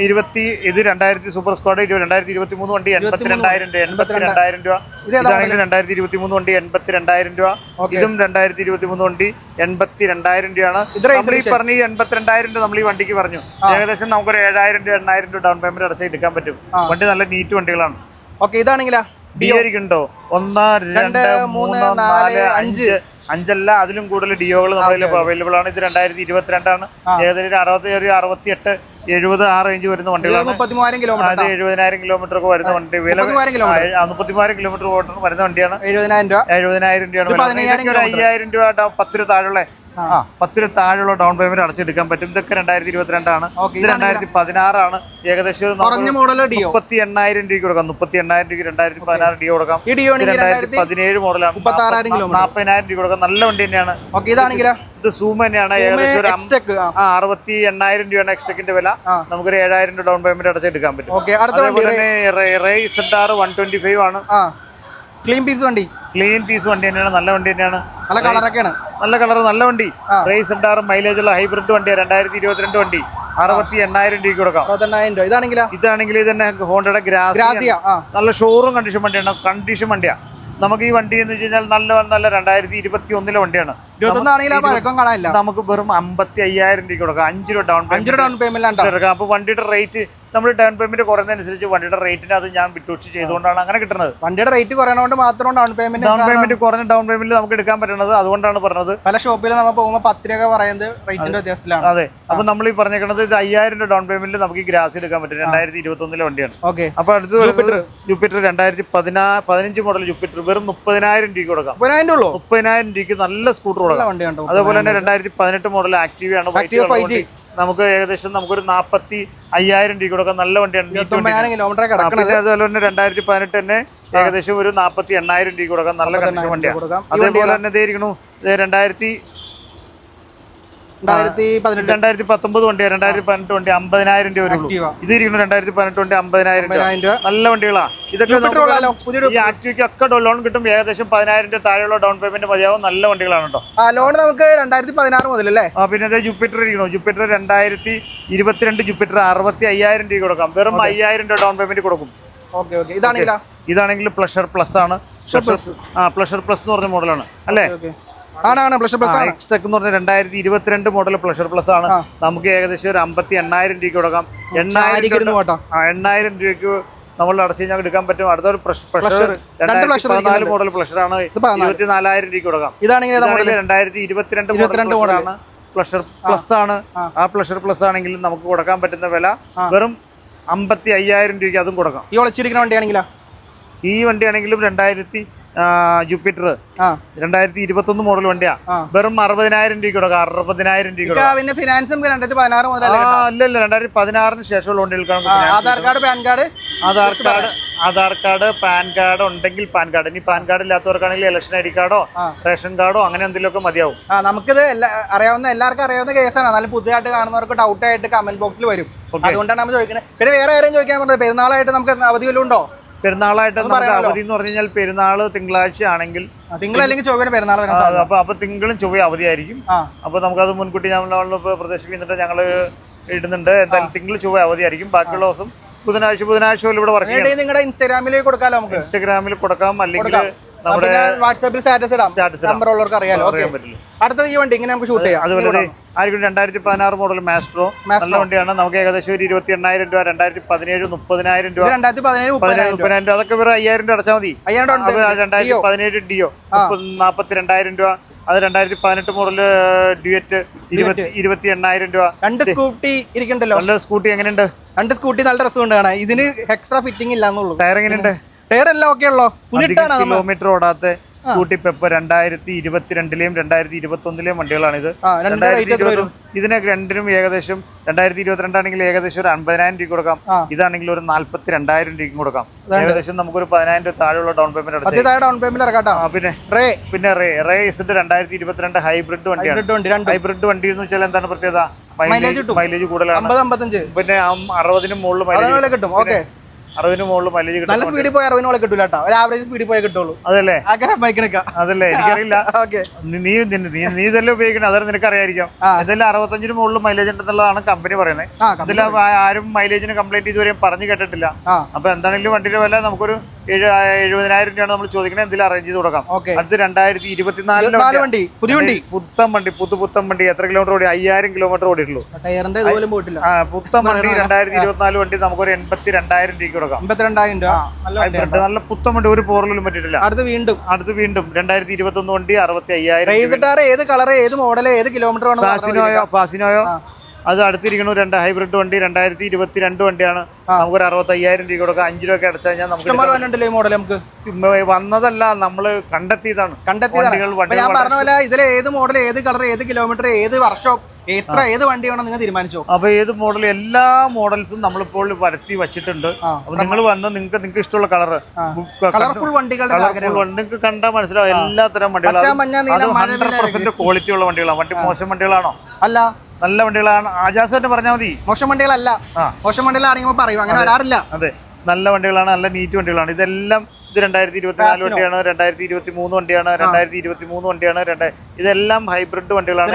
[SPEAKER 2] ഇരുപത്തി ഇത് രണ്ടായിരത്തി സൂപ്പർ സ്ക്വാഡ് രണ്ടായിരത്തി ഇരുപത്തി മൂന്ന് വണ്ടി എൺപത്തി രണ്ടായിരം രൂപ എൺപത്തി രണ്ടായിരം രൂപ. ഇതാണെങ്കിൽ രണ്ടായിരത്തി ഇരുപത്തി മൂന്ന് വണ്ടി എൺപത്തി രണ്ടായിരം രൂപ ഇതും രണ്ടായിരത്തി ഇരുപത്തി മൂന്ന് വണ്ടി എൺപത്തി രണ്ടായിരം രൂപയാണ് നമ്മൾ ഈ പറഞ്ഞ ഈ എൺപത്തി രണ്ടായിരം രൂപ നമ്മൾ ഈ വണ്ടിക്ക് പറഞ്ഞു. ഏകദേശം നമുക്കൊരു ഏഴായിരം രൂപ എണ്ണായിരം രൂപ ഡൗൺ പേയ്മെന്റ് അടച്ച് എടുക്കാൻ പറ്റും. വണ്ടി നല്ല നീറ്റ് വണ്ടികളാണ്.
[SPEAKER 1] ഓക്കെ ഇതാണെങ്കിലാ?
[SPEAKER 2] ഡിയോരിക്കുണ്ടോ ഒന്ന് രണ്ട് മൂന്ന് നാല് അഞ്ച്. അഞ്ചല്ല അതിലും കൂടുതൽ ഡിയോകൾ നമ്മളിൽ അവൈലബിൾ ആണ്. ഇത് രണ്ടായിരത്തി ഇരുപത്തിരണ്ടാണ്. ഏകദേശം അറുപത്തി ഒരു അറുപത്തി എട്ട് എഴുപത് ആ റേഞ്ച് വരുന്ന വണ്ടികളാണ്.
[SPEAKER 1] കിലോമീറ്റർ
[SPEAKER 2] എഴുപതിനായിരം കിലോമീറ്റർ ഒക്കെ വരുന്ന വണ്ടി. വില
[SPEAKER 1] മുപ്പത്തിമൂവായിരം കിലോമീറ്റർ
[SPEAKER 2] വരുന്ന വണ്ടിയാണ്.
[SPEAKER 1] എഴുപതിനായിരം രൂപ.
[SPEAKER 2] എഴുപതിനായിരം രൂപയാണ് ഒരു അയ്യായിരം രൂപ പത്ത് രൂപ താഴെയുള്ള ആ. പത്ത് രൂപ താഴെയുള്ള ഡൗൺ പേയ്മെന്റ് അടച്ചെടുക്കാൻ പറ്റും. ഇതൊക്കെ രണ്ടായിരത്തി ഇരുപത്തിരണ്ടാണ് ഇത് രണ്ടായിരത്തി പതിനാറാണ് ഏകദേശം മുപ്പത്തി എണ്ണായിരം രൂപയ്ക്ക് കൊടുക്കാം. മുപ്പത്തി എണ്ണായിരം രൂപയ്ക്ക് രണ്ടായിരത്തി പതിനാറ് ഡി കൊടുക്കാം. രണ്ടായിരത്തി പതിനേഴ് മോഡലാണ് നാൽപ്പതിനായിരം രൂപ കൊടുക്കാം നല്ല വണ്ടി തന്നെയാണ്.
[SPEAKER 1] ഇതാണെങ്കിലോ?
[SPEAKER 2] ഇത് സൂം തന്നെയാണ്. ഏകദേശം അറുപത്തി എണ്ണായിരം രൂപയാണ് എക്സ്ട്രക്കിന്റെ വില. നമുക്കൊരു ഏഴായിരം രൂപ ഡൗൺ പേയ്മെന്റ്
[SPEAKER 1] അടച്ച് എടുക്കാൻ പറ്റും.
[SPEAKER 2] അതേപോലെ തന്നെ വൺ ട്വന്റി ഫൈവ് ആണ്.
[SPEAKER 1] ക്ലീൻ പീസ് വണ്ടി.
[SPEAKER 2] ക്ലീൻ പീസ് വണ്ടി തന്നെയാണ് നല്ല വണ്ടി തന്നെയാണ്.
[SPEAKER 1] നല്ല കളറൊക്കെയാണ്.
[SPEAKER 2] നല്ല കളർ നല്ല വണ്ടി. റേസ് ഉണ്ടാറും മൈലേജ് ഉള്ള ഹൈബ്രിഡ് വണ്ടിയാണ് രണ്ടായിരത്തി ഇരുപത്തിരണ്ട് വണ്ടി. അറുപത്തി എണ്ണായിരം രൂപയ്ക്ക് കൊടുക്കാം. ഇതാണെങ്കിൽ ഇത് തന്നെ ഹോണ്ടയുടെ ഗ്രാസ് നല്ല ഷോറൂം കണ്ടീഷൻ വണ്ടിയാണ് കണ്ടീഷൻ വണ്ടിയാണ് നമുക്ക് ഈ വണ്ടി എന്ന് വെച്ച് കഴിഞ്ഞാൽ നല്ല നല്ല രണ്ടായിരത്തി ഇരുപത്തി ഒന്നിലെ വണ്ടിയാണ്.
[SPEAKER 1] ഇരുപത്തൊന്നാണെങ്കിൽ ആ പഴക്കം കാണാനില്ല.
[SPEAKER 2] നമുക്ക് വെറും അമ്പത്തി അയ്യായിരം രൂപ കൊടുക്കാം. അഞ്ച് രൂപ ഡൗൺ
[SPEAKER 1] അഞ്ച് ഡൗൺ പേയ്മെന്റ്
[SPEAKER 2] എടുക്കാം അപ്പൊ വണ്ടിയുടെ റേറ്റ് നമ്മൾ ഡൗൺ പേയ്മെന്റ് കുറയുന്നതനുസരിച്ച് വണ്ടിയുടെ റേറ്റിന് അത് ഞാൻ വിട്ടുവീഴ്ച ചെയ്തുകൊണ്ടാണ് അങ്ങനെ കിട്ടുന്നത്.
[SPEAKER 1] വണ്ടിയുടെ റേറ്റ് കുറയണോണ്ട് മാത്രം ഡൗൺ പേയ്മെന്റ്
[SPEAKER 2] ഡൗൺ പേയ്മെന്റ് കുറഞ്ഞ ഡൗൺ പേയ്മെന്റ് നമുക്ക് എടുക്കാൻ പറ്റുന്നത് അതുകൊണ്ടാണ് പറഞ്ഞത്.
[SPEAKER 1] പല ഷോപ്പിൽ നമ്മൾ പോകുമ്പോൾ പത്ത് രൂപ പറയുന്നത് റേറ്റിന്റെ വ്യത്യാസത്തിലാണ്.
[SPEAKER 2] അതെ. അപ്പൊ നമ്മൾ ഈ പറഞ്ഞേക്കുന്നത് ഇത് അയ്യായിരം രൂപ ഡൗൺ പേയ്മെന്റ് നമുക്ക് ഈ ഗ്രാസ് എടുക്കാൻ പറ്റും. രണ്ടായിരത്തി ഇരുപത്തി ഒന്നിലെ വണ്ടിയാണ്.
[SPEAKER 1] ഓക്കെ.
[SPEAKER 2] അപ്പൊ അടുത്ത് ജൂപ്പിറ്റർ ജൂപ്പിറ്റർ രണ്ടായിരത്തി പതിനാ പതിനഞ്ച് മോഡൽ ജൂപ്പിറ്റർ വെറും മുപ്പതിനായിരം രൂപ കൊടുക്കാം.
[SPEAKER 1] മുപ്പതിനായിരം രൂപ
[SPEAKER 2] മുപ്പതിനായിരം രൂപയ്ക്ക് നല്ല സ്കൂട്ടർ അതുപോലെ തന്നെ രണ്ടായിരത്തി പതിനെട്ട് മോഡൽ ആക്റ്റീവ് ആണ്. White
[SPEAKER 1] Activa 5G.
[SPEAKER 2] വണ്ടി. നമുക്ക് ഏകദേശം നമുക്കൊരു നാപ്പത്തി അയ്യായിരം രൂപ കൊടുക്കാം നല്ല വണ്ടിയാണ് അതുപോലെ തന്നെ രണ്ടായിരത്തി പതിനെട്ട് തന്നെ ഏകദേശം ഒരു നാപ്പത്തി എണ്ണായിരം രൂപ കൊടുക്കാം. നല്ല കണ്ടീഷൻ വണ്ടിയാണ് അതേപോലെ തന്നെ ഇതായിരിക്കണു. രണ്ടായിരത്തി
[SPEAKER 1] രണ്ടായിരത്തി പതിനെട്ട്.
[SPEAKER 2] രണ്ടായിരത്തി പത്തൊമ്പത് വണ്ടിയാണ് രണ്ടായിരത്തി പതിനെട്ട് വണ്ടി അമ്പതിനായിരം രൂപ. ഇത് ഇരിക്കുന്നു രണ്ടായിരത്തി പതിനെട്ട് വണ്ടി അമ്പതിനായിരം രൂപ. നല്ല വണ്ടികളാ. ഇതൊക്കെ ഈ ആക്ടിവിക്ക് ഒക്കെ ലോൺ കിട്ടും. ഏകദേശം പതിനായിരം രൂപ താഴെയുള്ള ഡൗൺ പേയ്മെന്റ് മതിയാവും. നല്ല വണ്ടികളാണ് കേട്ടോ.
[SPEAKER 1] ലോൺ നമുക്ക് രണ്ടായിരത്തി പതിനാറ് മുതൽ അല്ലേ?
[SPEAKER 2] ആ പിന്നെ അതെ ജൂപ്പിറ്റർ ഇരിക്കണോ? ജൂപ്പിറ്റർ രണ്ടായിരത്തി ഇരുപത്തിരണ്ട് ജൂപ്പിറ്റർ അറുപത്തി അയ്യായിരം രൂപ കൊടുക്കാം. വെറും അയ്യായിരം രൂപ ഡൗൺ പേയ്മെന്റ് കൊടുക്കും. ഇതാണെങ്കിൽ പ്ലഷർ പ്ലസ് ആണ്. ആ പ്ലഷർ പ്ലസ് എന്ന് പറഞ്ഞ മോഡലാണ് അല്ലേ?
[SPEAKER 1] ആണ് പ്ലഷർ പ്ലസ് ആണ്.
[SPEAKER 2] എക്സ്ടെക് എന്ന് പറഞ്ഞാൽ രണ്ടായിരത്തി ഇരുപത്തിരണ്ട് മോഡൽ പ്ലഷർ പ്ലസ് ആണ് നമുക്ക് ഏകദേശം ഒരു അമ്പത്തി എണ്ണായിരം രൂപയ്ക്ക് കൊടുക്കാം. എണ്ണായിരം എണ്ണായിരം രൂപയ്ക്ക് നമ്മൾ അടച്ചു കഴിഞ്ഞാൽ എടുക്കാൻ പറ്റും. അടുത്തൊരു പതിനാല് മോഡൽ പ്ലഷർ ആണ്.
[SPEAKER 1] ഇത്
[SPEAKER 2] നാലായിരം രൂപയ്ക്ക് കൊടുക്കാം.
[SPEAKER 1] ഇതാണെങ്കിൽ
[SPEAKER 2] രണ്ടായിരത്തി ഇരുപത്തിരണ്ട്
[SPEAKER 1] ഇരുപത്തിരണ്ട്
[SPEAKER 2] മോഡൽ ആണ്. പ്ലഷർ പ്ലസ് ആണ്. ആ. പ്ലഷർ പ്ലസ് ആണെങ്കിൽ നമുക്ക് കൊടുക്കാൻ പറ്റുന്ന വില വെറും അമ്പത്തി അയ്യായിരം രൂപയ്ക്ക് അതും കൊടുക്കാം.
[SPEAKER 1] ഈ ഒളിച്ചിരിക്കുന്ന വണ്ടിയാണെങ്കിലോ?
[SPEAKER 2] ഈ വണ്ടിയാണെങ്കിലും രണ്ടായിരത്തി ജൂപ്പിറ്റർ രണ്ടായിരത്തി ഇരുപത്തൊന്ന് മോഡൽ വണ്ടിയാ. വെറും അറുപതിനായിരം രൂപയ്ക്ക് കൊടുക്കാം അറുപതിനായിരം
[SPEAKER 1] പിന്നെ ഫിനാൻസ് രണ്ടായിരത്തി പതിനാറ്
[SPEAKER 2] ആ
[SPEAKER 1] മുതലല്ലേ
[SPEAKER 2] അല്ല അല്ല രണ്ടായിരത്തി പതിനാറിന് ശേഷമുള്ള വണ്ടികൾക്കാണ്
[SPEAKER 1] Aadhaar card PAN card.
[SPEAKER 2] Aadhaar card Aadhaar card PAN card ഉണ്ടെങ്കിൽ പാൻ കാർഡ്. ഇനി പാൻ കാർഡ് ഇല്ലാത്തവർക്കാണെങ്കിൽ ഇലക്ഷൻ ഐ ഡി കാർഡോ റേഷൻ കാർഡോ അങ്ങനെ എന്തെങ്കിലുമൊക്കെ മതിയാവും.
[SPEAKER 1] നമുക്കിത് അറിയാവുന്ന എല്ലാവർക്കും അറിയാവുന്ന കേസാണ്. എന്നാലും പുതിയതായിട്ട് കാണുന്നവർക്ക് ഡൗട്ട് ആയിട്ട് കമന്റ് ബോക്സിൽ വരും. അതുകൊണ്ടാണ് നമ്മൾ ചോദിക്കുന്നത് പിന്നെ വേറെ ആരെയും ചോദിക്കാൻ പറഞ്ഞത്? പെരുന്നാളായിട്ട് നമുക്ക് അവധി വല്ലതും ഉണ്ടോ?
[SPEAKER 2] പെരുന്നാളായിട്ട് നമുക്ക്. അവധി എന്ന് പറഞ്ഞു കഴിഞ്ഞാൽ പെരുന്നാൾ തിങ്കളാഴ്ച ആണെങ്കിൽ
[SPEAKER 1] തിങ്കൾ അല്ലെങ്കിൽ ചൊവ്വയുടെ പെരുന്നാൾ
[SPEAKER 2] അപ്പൊ അപ്പൊ തിങ്കളും ചൊവ്വ അവധിയായിരിക്കും. അപ്പൊ നമുക്കത് മുൻകൂട്ടി നമ്മൾ പ്രദർശിപ്പിക്കുന്നുണ്ട് ഞങ്ങൾ ഇടുന്നുണ്ട്. എന്തായാലും തിങ്കൾ ചൊവ്വ അവധിയായിരിക്കും. ബാക്കിയുള്ള ദിവസം ബുധനാഴ്ച ബുധനാഴ്ച ഇവിടെ വർക്ക്
[SPEAKER 1] നിങ്ങളുടെ ഇൻസ്റ്റാഗ്രാമിലേക്ക് കൊടുക്കാമല്ലോ നമുക്ക്?
[SPEAKER 2] ഇൻസ്റ്റാഗ്രാമിൽ കൊടുക്കാം. അല്ലെങ്കിൽ നമ്മുടെ
[SPEAKER 1] വാട്സാപ്പിൽ സ്റ്റാറ്റസ് ഇടാം. നമ്പർ ഉള്ളവർക്ക് അറിയാലോ. അടുത്തത് ഈ വണ്ടി ഇങ്ങനെ നമുക്ക് ഷൂട്ട് ചെയ്യാം.
[SPEAKER 2] അതുപോലെ ഒരു ആയിരിക്കും രണ്ടായിരത്തി പതിനാറ് മോഡൽ മാസ്ട്രോ നല്ല വണ്ടിയാണ്. നമുക്ക് ഏകദേശം ഒരു ഇരുപത്തി എണ്ണായിരം രൂപ രണ്ടായിരത്തി പതിനേഴ് മുപ്പതിനായിരം രൂപ.
[SPEAKER 1] ഇത് രണ്ടായിരത്തി പതിനേഴ്
[SPEAKER 2] പതിനേഴ്
[SPEAKER 1] മുപ്പതിനായിരം രൂപ.
[SPEAKER 2] അതൊക്കെ വെറും അയ്യായിരം രൂപ അടച്ചാൽ മതി.
[SPEAKER 1] അയ്യായിരം ഡൗൺ
[SPEAKER 2] അത് രണ്ടായിരത്തി പതിനേഴ് ഡിയോ നാൽപ്പത്തി രണ്ടായിരം രൂപ. അത് രണ്ടായിരത്തി പതിനെട്ട് മോഡൽ ഡ്യുവറ്റ് ഇരുപത്തി ഇരുപത്തി എണ്ണായിരം രൂപ.
[SPEAKER 1] രണ്ട് സ്കൂട്ടി ഇരിക്കണ്ടല്ലോ
[SPEAKER 2] നല്ല സ്കൂട്ടി എങ്ങനെയുണ്ട്?
[SPEAKER 1] രണ്ട് സ്കൂട്ടി നല്ല രസമുണ്ട് കാണാൻ. ഇതിന് എക്സ്ട്രാ ഫിറ്റിംഗ് ഇല്ല എന്നുള്ളൂ
[SPEAKER 2] ടയർ എങ്ങനെയുണ്ട്?
[SPEAKER 1] ടയർ എല്ലാം ഓക്കെ ഉള്ളോ പുതിയിട്ടാണ്
[SPEAKER 2] കിലോമീറ്റർ ഓടാത്ത സ്കൂട്ടി പെപ്പ് രണ്ടായിരത്തി ഇരുപത്തിരണ്ടിലെയും രണ്ടായിരത്തി ഇരുപത്തി ഒന്നിലെയും
[SPEAKER 1] വണ്ടികളാണ്
[SPEAKER 2] ഇത് ഇതിനൊക്കെ രണ്ടിനും ഏകദേശം രണ്ടായിരത്തി ഇരുപത്തിരണ്ടാണെങ്കിൽ ഏകദേശം ഒരു അൻപതിനായിരം രൂപ കൊടുക്കാം. ഇതാണെങ്കിൽ ഒരു നാല്പത്തി രണ്ടായിരം രൂപ കൊടുക്കാം ഏകദേശം നമുക്കൊരു പതിനായിരം രൂപ താഴെയുള്ള ഡൗൺ പേയ്മെന്റ്
[SPEAKER 1] ഡൗൺ പേയ്മെന്റ്
[SPEAKER 2] പിന്നെ
[SPEAKER 1] റേ.
[SPEAKER 2] പിന്നെ റേ. റേ ഇസിന്റെ രണ്ടായിരത്തി ഇരുപത്തിരണ്ട് ഹൈബ്രിഡ് വണ്ടിയാണ്.
[SPEAKER 1] ഹൈബ്രിഡ് വണ്ടി രണ്ട്.
[SPEAKER 2] ഹൈബ്രിഡ് വണ്ടി എന്ന് വെച്ചാൽ എന്താണ് പ്രത്യേകത? മൈലേജ് മൈലേജ് കൂടുതലാണ്. പിന്നെ അറുപതിനും മുകളിൽ മൈലേജ്
[SPEAKER 1] കിട്ടും. ഓക്കെ
[SPEAKER 2] അറുപതിനും മുകളിൽ മൈലേജ്
[SPEAKER 1] നല്ല സ്പീഡിൽ പോയി അറുപതിനോളെ കിട്ടൂല കേട്ടോ ഒരു ആവറേജ് സ്പീഡിൽ പോയി കിട്ടുള്ളൂ.
[SPEAKER 2] അതല്ലേ?
[SPEAKER 1] അങ്ങനെ ബൈക്കിനൊക്കെ
[SPEAKER 2] അതല്ലേ? എനിക്കറിയില്ല. നീ നീ നീ ഇതെല്ലാം ഉപയോഗിക്കണം? അതെല്ലാം നിനക്ക് അറിയായിരിക്കാം. ഇതെല്ലാം അറുപത്തഞ്ചിന് മുകളിൽ മൈലേജ് ഉണ്ടെന്നുള്ളതാണ് കമ്പനി പറയുന്നത്. ഇതിൽ ആരും മൈലേജിന് കംപ്ലൈന്റ് ഇതുവരെയും പറഞ്ഞു കേട്ടിട്ടില്ല. അപ്പൊ എന്താണെങ്കിലും വണ്ടിയുടെ വില നമുക്കൊരു ഏഴ് എഴുപതിനായിരം രൂപയാണ് നമ്മൾ ചോദിക്കുന്നത്. എന്തെങ്കിലും അറേഞ്ച് ചെയ്ത് കൊടുക്കാം. അടുത്ത് രണ്ടായിരത്തി ഇരുപത്തിനാലിലെ
[SPEAKER 1] വണ്ടി പുതിയ വണ്ടി.
[SPEAKER 2] പുത്തൻ വണ്ടി പുതു പുത്തൻ വണ്ടി. എത്ര കിലോമീറ്റർ ഓടി? അയ്യായിരം കിലോമീറ്റർ ഓടിയിട്ടുള്ളൂ. പുത്തൻ വണ്ടി രണ്ടായിരത്തി ഇരുപത്തിനാല് വണ്ടി നമുക്കൊരു എൺപത്തി രണ്ടായിരം രൂപയ്ക്ക് കൊടുക്കാം.
[SPEAKER 1] എൺപത്തിരണ്ടായിരം രൂപ. നല്ല
[SPEAKER 2] പുത്തൻ വണ്ടി ഒരു പോറലും പറ്റിയിട്ടില്ല.
[SPEAKER 1] അടുത്ത് വീണ്ടും.
[SPEAKER 2] അടുത്ത് വീണ്ടും. രണ്ടായിരത്തി ഇരുപത്തി ഒന്ന് വണ്ടി അറുപത്തി അയ്യായിരം
[SPEAKER 1] ഏത് കളർ ഏത് മോഡൽ ഏത് കിലോമീറ്റർ ആണ്
[SPEAKER 2] ഫാസിനോയോ ഫാസിനോയോ? അത് അടുത്തിരിക്കണു രണ്ട് ഹൈബ്രിഡ് വണ്ടി രണ്ടായിരത്തി ഇരുപത്തി രണ്ട് വണ്ടിയാണ് നമുക്കൊരു അറുപത്തി അയ്യായിരം രൂപ കൊടുക്കാം. അഞ്ച് രൂപ അടച്ചു കഴിഞ്ഞാൽ നമുക്ക്
[SPEAKER 1] മോഡൽ നമുക്ക്.
[SPEAKER 2] വന്നതല്ല നമ്മൾ കണ്ടെത്തിയതാണ്.
[SPEAKER 1] കണ്ടെത്തിയതാണ്.
[SPEAKER 2] ഇതിലെ
[SPEAKER 1] അപ്പൊ
[SPEAKER 2] വണ്ടികൾ
[SPEAKER 1] ഞാൻ പറഞ്ഞ പോലെ ഇതിൽ ഏത് മോഡൽ ഏത് കളർ ഏത് കിലോമീറ്റർ ഏത് വർഷം എത്ര ഏത് വണ്ടി വേണം നിങ്ങൾ തീരുമാനിച്ചോ?
[SPEAKER 2] അപ്പൊ ഏത് മോഡൽ എല്ലാ മോഡൽസും നമ്മളിപ്പോൾ വരുത്തി വെച്ചിട്ടുണ്ട്. അപ്പൊ നിങ്ങൾ വന്ന് നിങ്ങൾക്ക് നിങ്ങൾക്ക് ഇഷ്ടമുള്ള കളർ
[SPEAKER 1] കളർഫുൾ വണ്ടികളുടെ
[SPEAKER 2] നിങ്ങൾക്ക് കണ്ടാൽ മനസ്സിലാവും എല്ലാത്തരം
[SPEAKER 1] തരം
[SPEAKER 2] വണ്ടികളും ഹൺഡ്രഡ് പെർസെന്റ് ക്വാളിറ്റി ഉള്ള വണ്ടികളാണ് വണ്ടി മോശം വണ്ടികളാണോ?
[SPEAKER 1] അല്ല.
[SPEAKER 2] നല്ല വണ്ടികളാണ്. ആജാസ് തന്നെ പറഞ്ഞാൽ മതി.
[SPEAKER 1] മോശം വണ്ടികളല്ല. മോശം വണ്ടികളാണെങ്കിൽ പറയും അങ്ങനെ വരാറില്ല.
[SPEAKER 2] അതെ. നല്ല വണ്ടികളാണ് നല്ല നീറ്റ് വണ്ടികളാണ്. ഇതെല്ലാം ഇത് രണ്ടായിരത്തി ഇരുപത്തി നാല് വണ്ടിയാണ്? രണ്ടായിരത്തി ഇരുപത്തി മൂന്ന് വണ്ടിയാണ് രണ്ടായിരത്തി ഇരുപത്തി മൂന്ന് വണ്ടിയാണ് ഇതെല്ലാം ഹൈബ്രിഡ് വണ്ടികളാണ്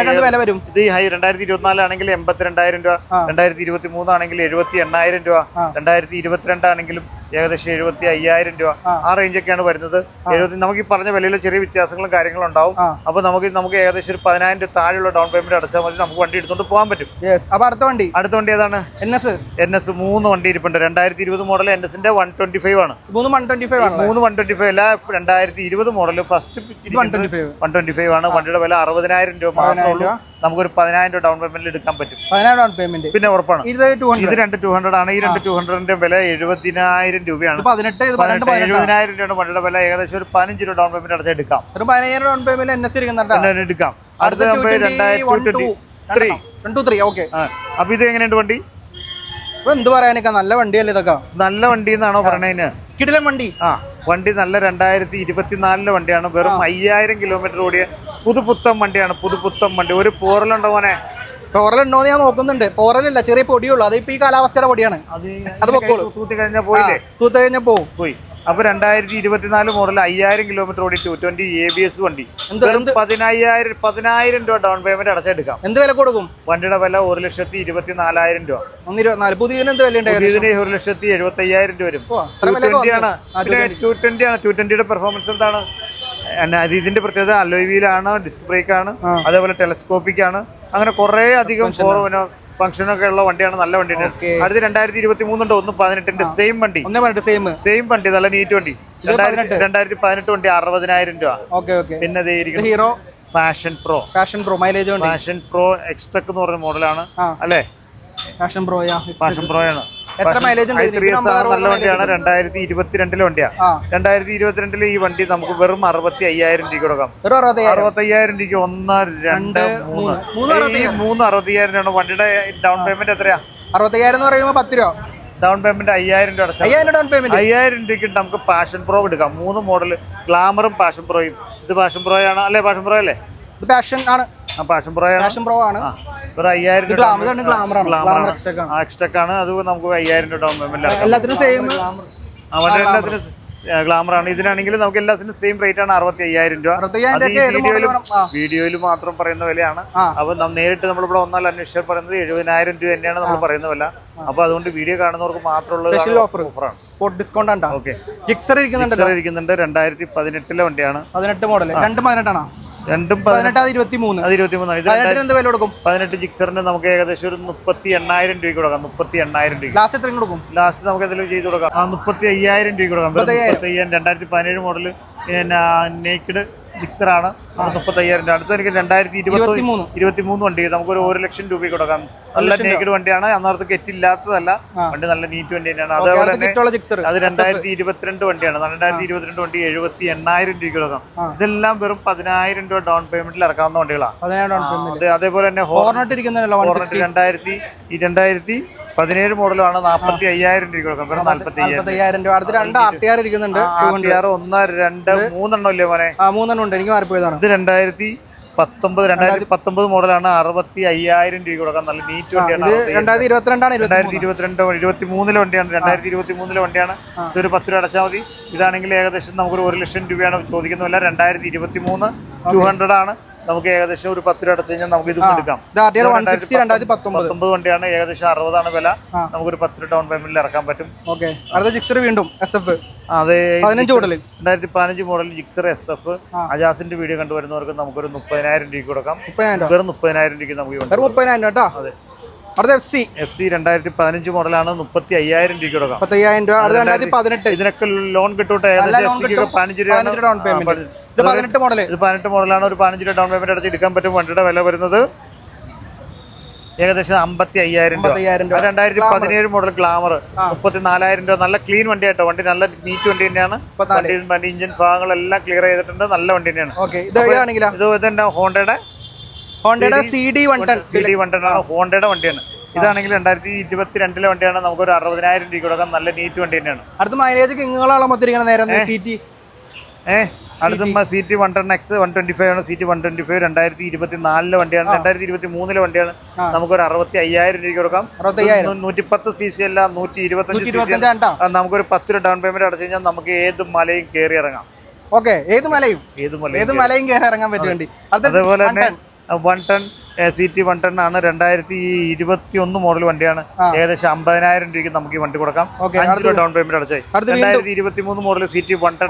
[SPEAKER 2] ഇത് രണ്ടായിരത്തി ഇരുപത്തിനാലാണെങ്കിൽ എൺപത്തിരണ്ടായിരം രൂപ. രണ്ടായിരത്തി ഇരുപത്തി മൂന്നാണെങ്കിൽ എഴുപത്തി എണ്ണായിരം രൂപ. രണ്ടായിരത്തി ഇരുപത്തിരണ്ടാണെങ്കിലും ഏകദേശം എഴുപത്തി അയ്യായിരം രൂപ.
[SPEAKER 1] ആ.
[SPEAKER 2] റേഞ്ചൊക്കെയാണ് വരുന്നത്. എഴുപത്തി നമുക്ക് ഈ പറഞ്ഞ വിലയിലെ ചെറിയ വ്യത്യാസങ്ങളും കാര്യങ്ങളും ഉണ്ടാവും. അപ്പൊ നമുക്ക് നമുക്ക് ഏകദേശം ഒരു പതിനായിരം രൂപ താഴെയുള്ള ഡൗൺ പേയ്മെന്റ് അടച്ചാൽ മതി. നമുക്ക് വണ്ടി എടുത്തുകൊണ്ട് പോകാൻ പറ്റും.
[SPEAKER 1] അപ്പൊ അടുത്ത വണ്ടി?
[SPEAKER 2] അടുത്ത വണ്ടി ഏതാണ്?
[SPEAKER 1] എൻ എസ്
[SPEAKER 2] എൻ എസ് മൂന്ന് വണ്ടി ഇരിപ്പുണ്ട്. രണ്ടായിരത്തി ഇരുപത് മോഡൽ എൻ എസിന്റെ വൺ ട്വന്റി ഫൈവ് ആണ്.
[SPEAKER 1] മൂന്ന് വൺ ട്വന്റി ഫൈവ് ആണല്ലോ?
[SPEAKER 2] മൂന്ന് വൺ ട്വന്റി ഫൈവ് അല്ല രണ്ടായിരത്തി ഇരുപത് model first
[SPEAKER 1] one twenty five
[SPEAKER 2] one twenty five ആണ്. വണ്ടിയുടെ വില അറുപതിനായിരം രൂപ മാത്രമേ ഉള്ളൂ. നമുക്കൊരു പതിനായിരം രൂപ ഡൗൺ പേയ്മെന്റിൽ എടുക്കാൻ പറ്റും.
[SPEAKER 1] പതിനായിരം ഡൗൺ പേയ്മെന്റ്
[SPEAKER 2] പിന്നെ ഉറപ്പാണ്.
[SPEAKER 1] ഇത്
[SPEAKER 2] രണ്ട് ടു ഹൺഡ്രഡ് ആണ്. ഈ രണ്ട് ടു ഹൺഡ്രഡിന്റെ വില എഴുപതിനായിരം രൂപയാണ്. എഴുപതിനായിരം രൂപയുടെ വണ്ടിയുടെ വില. ഏകദേശം ഒരു പതിനഞ്ച് രൂപ ഡൗൺ പേയ്മെന്റ് അടച്ച് എടുക്കാം.
[SPEAKER 1] ഒരു പതിനായിരം ഡൗൺ പേയ്മെന്റ് എൻ എസ്
[SPEAKER 2] എടുക്കാം. അടുത്ത രണ്ടായിരത്തി ത്രീ
[SPEAKER 1] ഓക്കെ
[SPEAKER 2] അപ്പൊ ഇത് എങ്ങനെയുണ്ട് വണ്ടി?
[SPEAKER 1] ഇപ്പൊ എന്ത് പറയാനൊക്കെ? നല്ല വണ്ടിയല്ലേ ഇതൊക്കെ?
[SPEAKER 2] നല്ല വണ്ടി എന്നാണോ പറഞ്ഞതിന്
[SPEAKER 1] കിടിലൻ വണ്ടി.
[SPEAKER 2] ആ വണ്ടി നല്ല രണ്ടായിരത്തി ഇരുപത്തിനാലിലെ വണ്ടിയാണ്. വെറും അയ്യായിരം കിലോമീറ്റർ ഓടിയ പുതുപുത്തൻ വണ്ടിയാണ്. പുതുപുത്തൻ വണ്ടി. ഒരു പോറലുണ്ടോ മോനെ?
[SPEAKER 1] പോറലുണ്ടോ ഞാൻ നോക്കുന്നുണ്ട്. പോറലല്ല ചെറിയ പൊടിയുള്ളൂ അതിപ്പോ ഇപ്പൊ ഈ കാലാവസ്ഥയുടെ പൊടിയാണ്.
[SPEAKER 2] അത്. തൂത്തി കഴിഞ്ഞാൽ പോയില്ലേ?
[SPEAKER 1] തൂത്തി കഴിഞ്ഞാൽ പോവും.
[SPEAKER 2] പോയി. അപ്പൊ രണ്ടായിരത്തി ഇരുപത്തിനാല് മോഡൽ അയ്യായിരം കിലോമീറ്റർ ഓടി two twenty A B S വണ്ടി. വെറും പതിനായിരം പതിനായിരം രൂപ ഡൗൺ പേയ്മെന്റ് അടച്ചെടുക്കാം.
[SPEAKER 1] എന്ത് വില കൊടുക്കും?
[SPEAKER 2] വണ്ടിയുടെ വില ഒരു ലക്ഷത്തി ഇരുപത്തിനാലായിരം രൂപ.
[SPEAKER 1] പുതിയതിന് എന്ത് വില
[SPEAKER 2] പുതിയതിന് ഒരു ലക്ഷത്തി എഴുപത്തി അയ്യായിരം രൂപ വരും. ടു ട്വന്റി ആണ്. ട്വന്റിയുടെ പെർഫോമൻസ് എന്താണ്? അത് ഇതിന്റെ പ്രത്യേകത അലോയ് വീലാണ് ഡിസ്ക് ബ്രേക്ക് ആണ്. അതേപോലെ ടെലസ്കോപ്പിക് ആണ്. അങ്ങനെ കുറെ അധികം ഫംഗ്ഷനൊക്കെ ഉള്ള വണ്ടിയാണ് നല്ല
[SPEAKER 1] വണ്ടി.
[SPEAKER 2] അടുത്ത് രണ്ടായിരത്തി ഇരുപത്തി മൂന്നുണ്ട് ഒന്ന് പതിനെട്ടിന്റെ സെയിം വണ്ടി.
[SPEAKER 1] സെയിം
[SPEAKER 2] സെയിം വണ്ടി നല്ല നീറ്റ് വണ്ടി. രണ്ടായിരത്തി പതിനെട്ട്. വണ്ടി അറുപതിനായിരം രൂപ. പിന്നെ
[SPEAKER 1] Hero
[SPEAKER 2] Passion Pro
[SPEAKER 1] Passion Pro mileage
[SPEAKER 2] Passion Pro Xtec എന്ന് പറഞ്ഞ മോഡലാണ് അല്ലേ?
[SPEAKER 1] പാഷൻ പ്രോയാ ഫാഷൻ
[SPEAKER 2] പാഷൻ പ്രോ ആണ്.
[SPEAKER 1] എത്ര മൈലേജ്
[SPEAKER 2] നല്ല വണ്ടിയാണ്. രണ്ടായിരത്തി ഇരുപത്തിരണ്ടിലെ വണ്ടിയാ. രണ്ടായിരത്തി ഇരുപത്തിരണ്ടിൽ ഈ വണ്ടി നമുക്ക് വെറും അറുപത്തി അയ്യായിരം രൂപ കൊടുക്കാം അറുപത്തി അയ്യായിരം രൂപയ്ക്ക് ഒന്ന് രണ്ട് മൂന്ന്.
[SPEAKER 1] മൂന്ന്.
[SPEAKER 2] ഈ മൂന്ന് അറുപത്തി അയ്യായിരം രൂപ വണ്ടിയുടെ ഡൗൺ പേയ്മെന്റ് എത്രയാ?
[SPEAKER 1] അറുപത്തയ്യായിരം എന്ന് പറയുമ്പോൾ പത്ത് രൂപ.
[SPEAKER 2] ഡൗൺ പേയ്മെന്റ് അയ്യായിരം രൂപ
[SPEAKER 1] അയ്യായിരം ഡൗൺ പേയ്മെന്റ്
[SPEAKER 2] അയ്യായിരം രൂപയ്ക്ക് നമുക്ക് പാഷൻ പ്രോ എടുക്കാം. മൂന്ന് മോഡൽ ഗ്ലാമറും പാഷൻ പ്രോയും ഇത് പാഷൻ പ്രോയാണ് അല്ലേ പാഷൻ പ്രോ അല്ലേ?
[SPEAKER 1] ഇത് പാഷൻ ആണ്.
[SPEAKER 2] പാഷൻ പ്രോ ആണ്
[SPEAKER 1] പാഷൻ പ്രോ ആണ്.
[SPEAKER 2] ഒരു അയ്യായിരം
[SPEAKER 1] ആണ്.
[SPEAKER 2] അത് നമുക്ക് അയ്യായിരം രൂപ ഡൗൺ പേയ്മെന്റ്
[SPEAKER 1] എല്ലാത്തിനും സെയിം
[SPEAKER 2] അവരുടെ എല്ലാത്തിനും ഗ്ലാമർ ആണ്. ഇതിനാണെങ്കിൽ നമുക്ക് എല്ലാത്തിനും സെയിം റേറ്റ് ആണ് അറുപത്തി അയ്യായിരം രൂപ
[SPEAKER 1] വീഡിയോയിലും
[SPEAKER 2] വീഡിയോയിൽ മാത്രം പറയുന്ന വിലയാണ്. അപ്പൊ നേരിട്ട് നേരിട്ട് നമ്മളിവിടെ വന്നാൽ അന്വേഷിച്ചാൽ പറയുന്നത് എഴുപതിനായിരം രൂപ തന്നെയാണ് നമ്മൾ പറയുന്ന വില. അപ്പൊ അതുകൊണ്ട് വീഡിയോ കാണുന്നവർക്ക് മാത്രമുള്ള
[SPEAKER 1] ഓഫർ സ്പോട്ട് ഡിസ്കൗണ്ട് ആണ്.
[SPEAKER 2] ഓക്കെ ഇരിക്കുന്നുണ്ട്. രണ്ടായിരത്തി പതിനെട്ടിലെ വണ്ടിയാണ്.
[SPEAKER 1] പതിനെട്ട് മോഡൽ രണ്ട് പതിനെട്ടാണോ?
[SPEAKER 2] രണ്ടും പതിനെട്ട്
[SPEAKER 1] പതിനെട്ട് അത് ഇരുപത്തി മൂന്ന്
[SPEAKER 2] അത് ഇരുപത്തി മൂന്നാണ്
[SPEAKER 1] പതിനെട്ടിന് എന്ത് വില കൊടുക്കും?
[SPEAKER 2] പതിനെട്ട് ജിക്സറിന് നമുക്ക് ഏകദേശം ഒരു മുപ്പത്തി എണ്ണായിരം രൂപയ്ക്ക് കൊടുക്കാം. മുപ്പത്തി എണ്ണായിരം രൂപ
[SPEAKER 1] ലാസ്റ്റ് എത്രയും കൊടുക്കും?
[SPEAKER 2] ലാസ്റ്റ് നമുക്ക് എന്തെങ്കിലും ചെയ്ത് കൊടുക്കാം. ആ മുപ്പത്തി അയ്യായിരം രൂപയ്ക്ക് കൊടുക്കാം. വെറും മുപ്പത്തി അയ്യായിരം രണ്ടായിരത്തി പതിനേഴ് മോഡൽ പിന്നെ നേക്കിഡ് ജിക്സർ മുപ്പത്തയ്യായിരം രൂപ. അടുത്ത എനിക്ക് രണ്ടായിരത്തി ഇരുപത്തി
[SPEAKER 1] ഇരുപത്തിമൂന്ന്.
[SPEAKER 2] ഇരുപത്തി മൂന്ന് വണ്ടി നമുക്കൊരു ഒരു ലക്ഷം രൂപ കൊടുക്കാം. നല്ല നേക്കഡ് വണ്ടിയാണ്. അന്നേരത്ത് കെറ്റ് ഇല്ലാത്തതല്ല. വണ്ടി നല്ല നീറ്റ് വണ്ടി തന്നെയാണ് അതേപോലെ തന്നെ അത് രണ്ടായിരത്തി ഇരുപത്തിരണ്ട് വണ്ടിയാണ്. രണ്ടായിരത്തി ഇരുപത്തിരണ്ട് വണ്ടി എഴുപത്തി എണ്ണായിരം രൂപ കൊടുക്കാം ഇതെല്ലാം വെറും പതിനായിരം രൂപ ഡൗൺ പേയ്മെന്റിൽ ഇറക്കാവുന്ന വണ്ടികളാണ് അതേപോലെ തന്നെ ഹോർ
[SPEAKER 1] ഹോർണറ്റ്
[SPEAKER 2] രണ്ടായിരത്തി രണ്ടായിരത്തി പതിനേഴ് മോഡലാണ് നാൽപ്പത്തി അയ്യായിരം രൂപ കൊടുക്കാം. നാൽപ്പത്തി അയ്യായിരം
[SPEAKER 1] രൂപ. അടുത്ത് രണ്ട് ആർ ടി ആർ ഇരിക്കുന്നുണ്ട്.
[SPEAKER 2] ആർ ടി ആർ ഒന്ന് രണ്ട് മൂന്നെണ്ണം ഇല്ലേ മോനെ?
[SPEAKER 1] ആ മൂന്നെണ്ണം ഉണ്ട്. എനിക്ക് മാറിപ്പോയതാണ്
[SPEAKER 2] ഇത് രണ്ടായിരത്തി പത്തൊമ്പത് രണ്ടായിരത്തി പത്തൊമ്പത് മോഡലാണ് അറുപത്തി അയ്യായിരം രൂപ കൊടുക്കാം. നല്ല നീറ്റ് വണ്ടിയാണ്
[SPEAKER 1] രണ്ടായിരത്തി ഇരുപത്തിരണ്ടാണ് ഇരുപത്തി
[SPEAKER 2] രണ്ടായിരത്തി ഇരുപത്തിരണ്ട് ഇരുപത്തി മൂന്നിലെ വണ്ടിയാണ്. രണ്ടായിരത്തി ഇരുപത്തി മൂന്നിലെ വണ്ടിയാണ് ഇതൊരു പത്ത് രൂപ അടച്ചാൽ മതി. ഇതാണെങ്കിൽ ഏകദേശം നമുക്കൊരു ഒരു ലക്ഷം രൂപയാണ് ചോദിക്കുന്നില്ല രണ്ടായിരത്തി ഇരുപത്തി മൂന്ന് ടു ഹൺഡ്രഡ് ആണ്. നമുക്ക് ഏകദേശം ഒരു പത്ത് രൂപ അടച്ചു കഴിഞ്ഞാൽ നമുക്ക് ഇത് എടുക്കാം.
[SPEAKER 1] പത്തൊമ്പത്.
[SPEAKER 2] വണ്ടിയാണ് ഏകദേശം അറുപതാണ് വില. നമുക്കൊരു പത്ത് രൂപ ഡൗൺ പേയ്മെന്റിൽ ഇറക്കാൻ പറ്റും.
[SPEAKER 1] ഓക്കെ. അടുത്ത ജിക്സർ വീണ്ടും എസ് എഫ്
[SPEAKER 2] അതെ
[SPEAKER 1] പതിനഞ്ച് മോഡൽ
[SPEAKER 2] രണ്ടായിരത്തി പതിനഞ്ച് മോഡൽ ജിക്സർ എസ് എഫ് അജാസിന്റെ വീഡിയോ കണ്ടുവരുന്നവർക്ക് നമുക്കൊരു മുപ്പതിനായിരം രൂപ കൊടുക്കാം.
[SPEAKER 1] രൂപ.
[SPEAKER 2] വെറും മുപ്പതിനായിരം രൂപയ്ക്ക് നമുക്ക്
[SPEAKER 1] മുപ്പതിനായിരം രൂപ കേട്ടോ.
[SPEAKER 2] അതെ.
[SPEAKER 1] അടുത്ത എഫ് സി
[SPEAKER 2] എഫ് സി രണ്ടായിരത്തി പതിനഞ്ച് മോഡലാണ് മുപ്പത്തി അയ്യായിരം രൂപ കൊടുക്കാം.
[SPEAKER 1] പത്തയ്യായിരം രൂപ. അടുത്ത രണ്ടായിരത്തി പതിനെട്ട്
[SPEAKER 2] ഇതിനൊക്കെ ലോൺ കിട്ടൂട്ടെ. പതിനഞ്ച് രൂപ
[SPEAKER 1] ഡൗൺ പേയ്മെന്റ് ഇത് പതിനെട്ട് മോഡൽ
[SPEAKER 2] ഇത് പതിനെട്ട് മോഡലാണ് ഒരു പതിനഞ്ച് രൂപ ഡൗൺ പേയ്മെന്റ് അടച്ച് എടുക്കാൻ പറ്റും വണ്ടിയുടെ വില വരുന്നത്. ഏകദേശം അമ്പത്തി അയ്യായിരം രൂപ. രണ്ടായിരത്തി പതിനേഴ് മോഡൽ ഗ്ലാമർ മുപ്പത്തി നാലായിരം രൂപ. നല്ല ക്ലീൻ വണ്ടി ആയിട്ടോ വണ്ടി നല്ല നീറ്റ് വണ്ടി തന്നെയാണ്. വണ്ടി ഇഞ്ചിൻ ഭാഗങ്ങളെല്ലാം ക്ലിയർ ചെയ്തിട്ടുണ്ട്. നല്ല വണ്ടി തന്നെയാണ്.
[SPEAKER 1] ഓക്കെ ഇത്
[SPEAKER 2] ഹോണ്ടയുടെ
[SPEAKER 1] ഹോണ്ടയുടെ C D one ten
[SPEAKER 2] C D one വണ്ടിയാണ് ഹോണ്ടയുടെ വണ്ടിയാണ്. ഇതാണെങ്കിൽ രണ്ടായിരത്തി ഇരുപത്തി രണ്ടിലെ വണ്ടിയാണ് നമുക്കൊരു അറുപതിനായിരം രൂപ കൊടുക്കാൻ നല്ല നീറ്റ് വണ്ടി തന്നെയാണ്.
[SPEAKER 1] അടുത്ത മൈലേജ് കിങ്ങുകളാണോ മൊത്തം നേരെ സി ടി
[SPEAKER 2] ഏഹ് അടുത്ത seat one ten X one twenty five ആണ്. സീറ്റ് വൺ ട്വന്റി ഫൈവ് രണ്ടായിരത്തി ഇരുപത്തി നാലിലെ വണ്ടിയാണ്. രണ്ടായിരത്തി ഇരുപത്തി മൂന്നിലെ വണ്ടിയാണ് നമുക്കൊരു അറുപത്തി അയ്യായിരം രൂപ കൊടുക്കാം
[SPEAKER 1] നൂറ്റി
[SPEAKER 2] നൂറ്റിപ്പത്ത് സി സി അല്ല. നൂറ്റി ഇരുപത്തഞ്ച് നമുക്കൊരു പത്ത് രൂപ ഡൗൺ പേയ്മെന്റ് അടച്ചു കഴിഞ്ഞാൽ നമുക്ക് ഏത് മലയും കയറി ഇറങ്ങാം.
[SPEAKER 1] ഓക്കെ ഏത് മലയും?
[SPEAKER 2] ഏത് മലയും
[SPEAKER 1] ഏത് മലയും കയറി ഇറങ്ങാൻ പറ്റും
[SPEAKER 2] അതേപോലെ തന്നെ. One ten C T one ten ആണ്. രണ്ടായിരത്തി ഇരുപത്തി ഒന്ന് മോഡൽ വണ്ടിയാണ് ഏകദേശം അമ്പതിനായിരം രൂപയ്ക്ക് നമുക്ക് ഈ വണ്ടി കൊടുക്കാം. അഞ്ച് രൂപ ഡൗൺ പേയ്മെന്റ്
[SPEAKER 1] അടച്ചേ
[SPEAKER 2] രണ്ടായിരത്തി ഇരുപത്തി മൂന്ന് model C T one ten.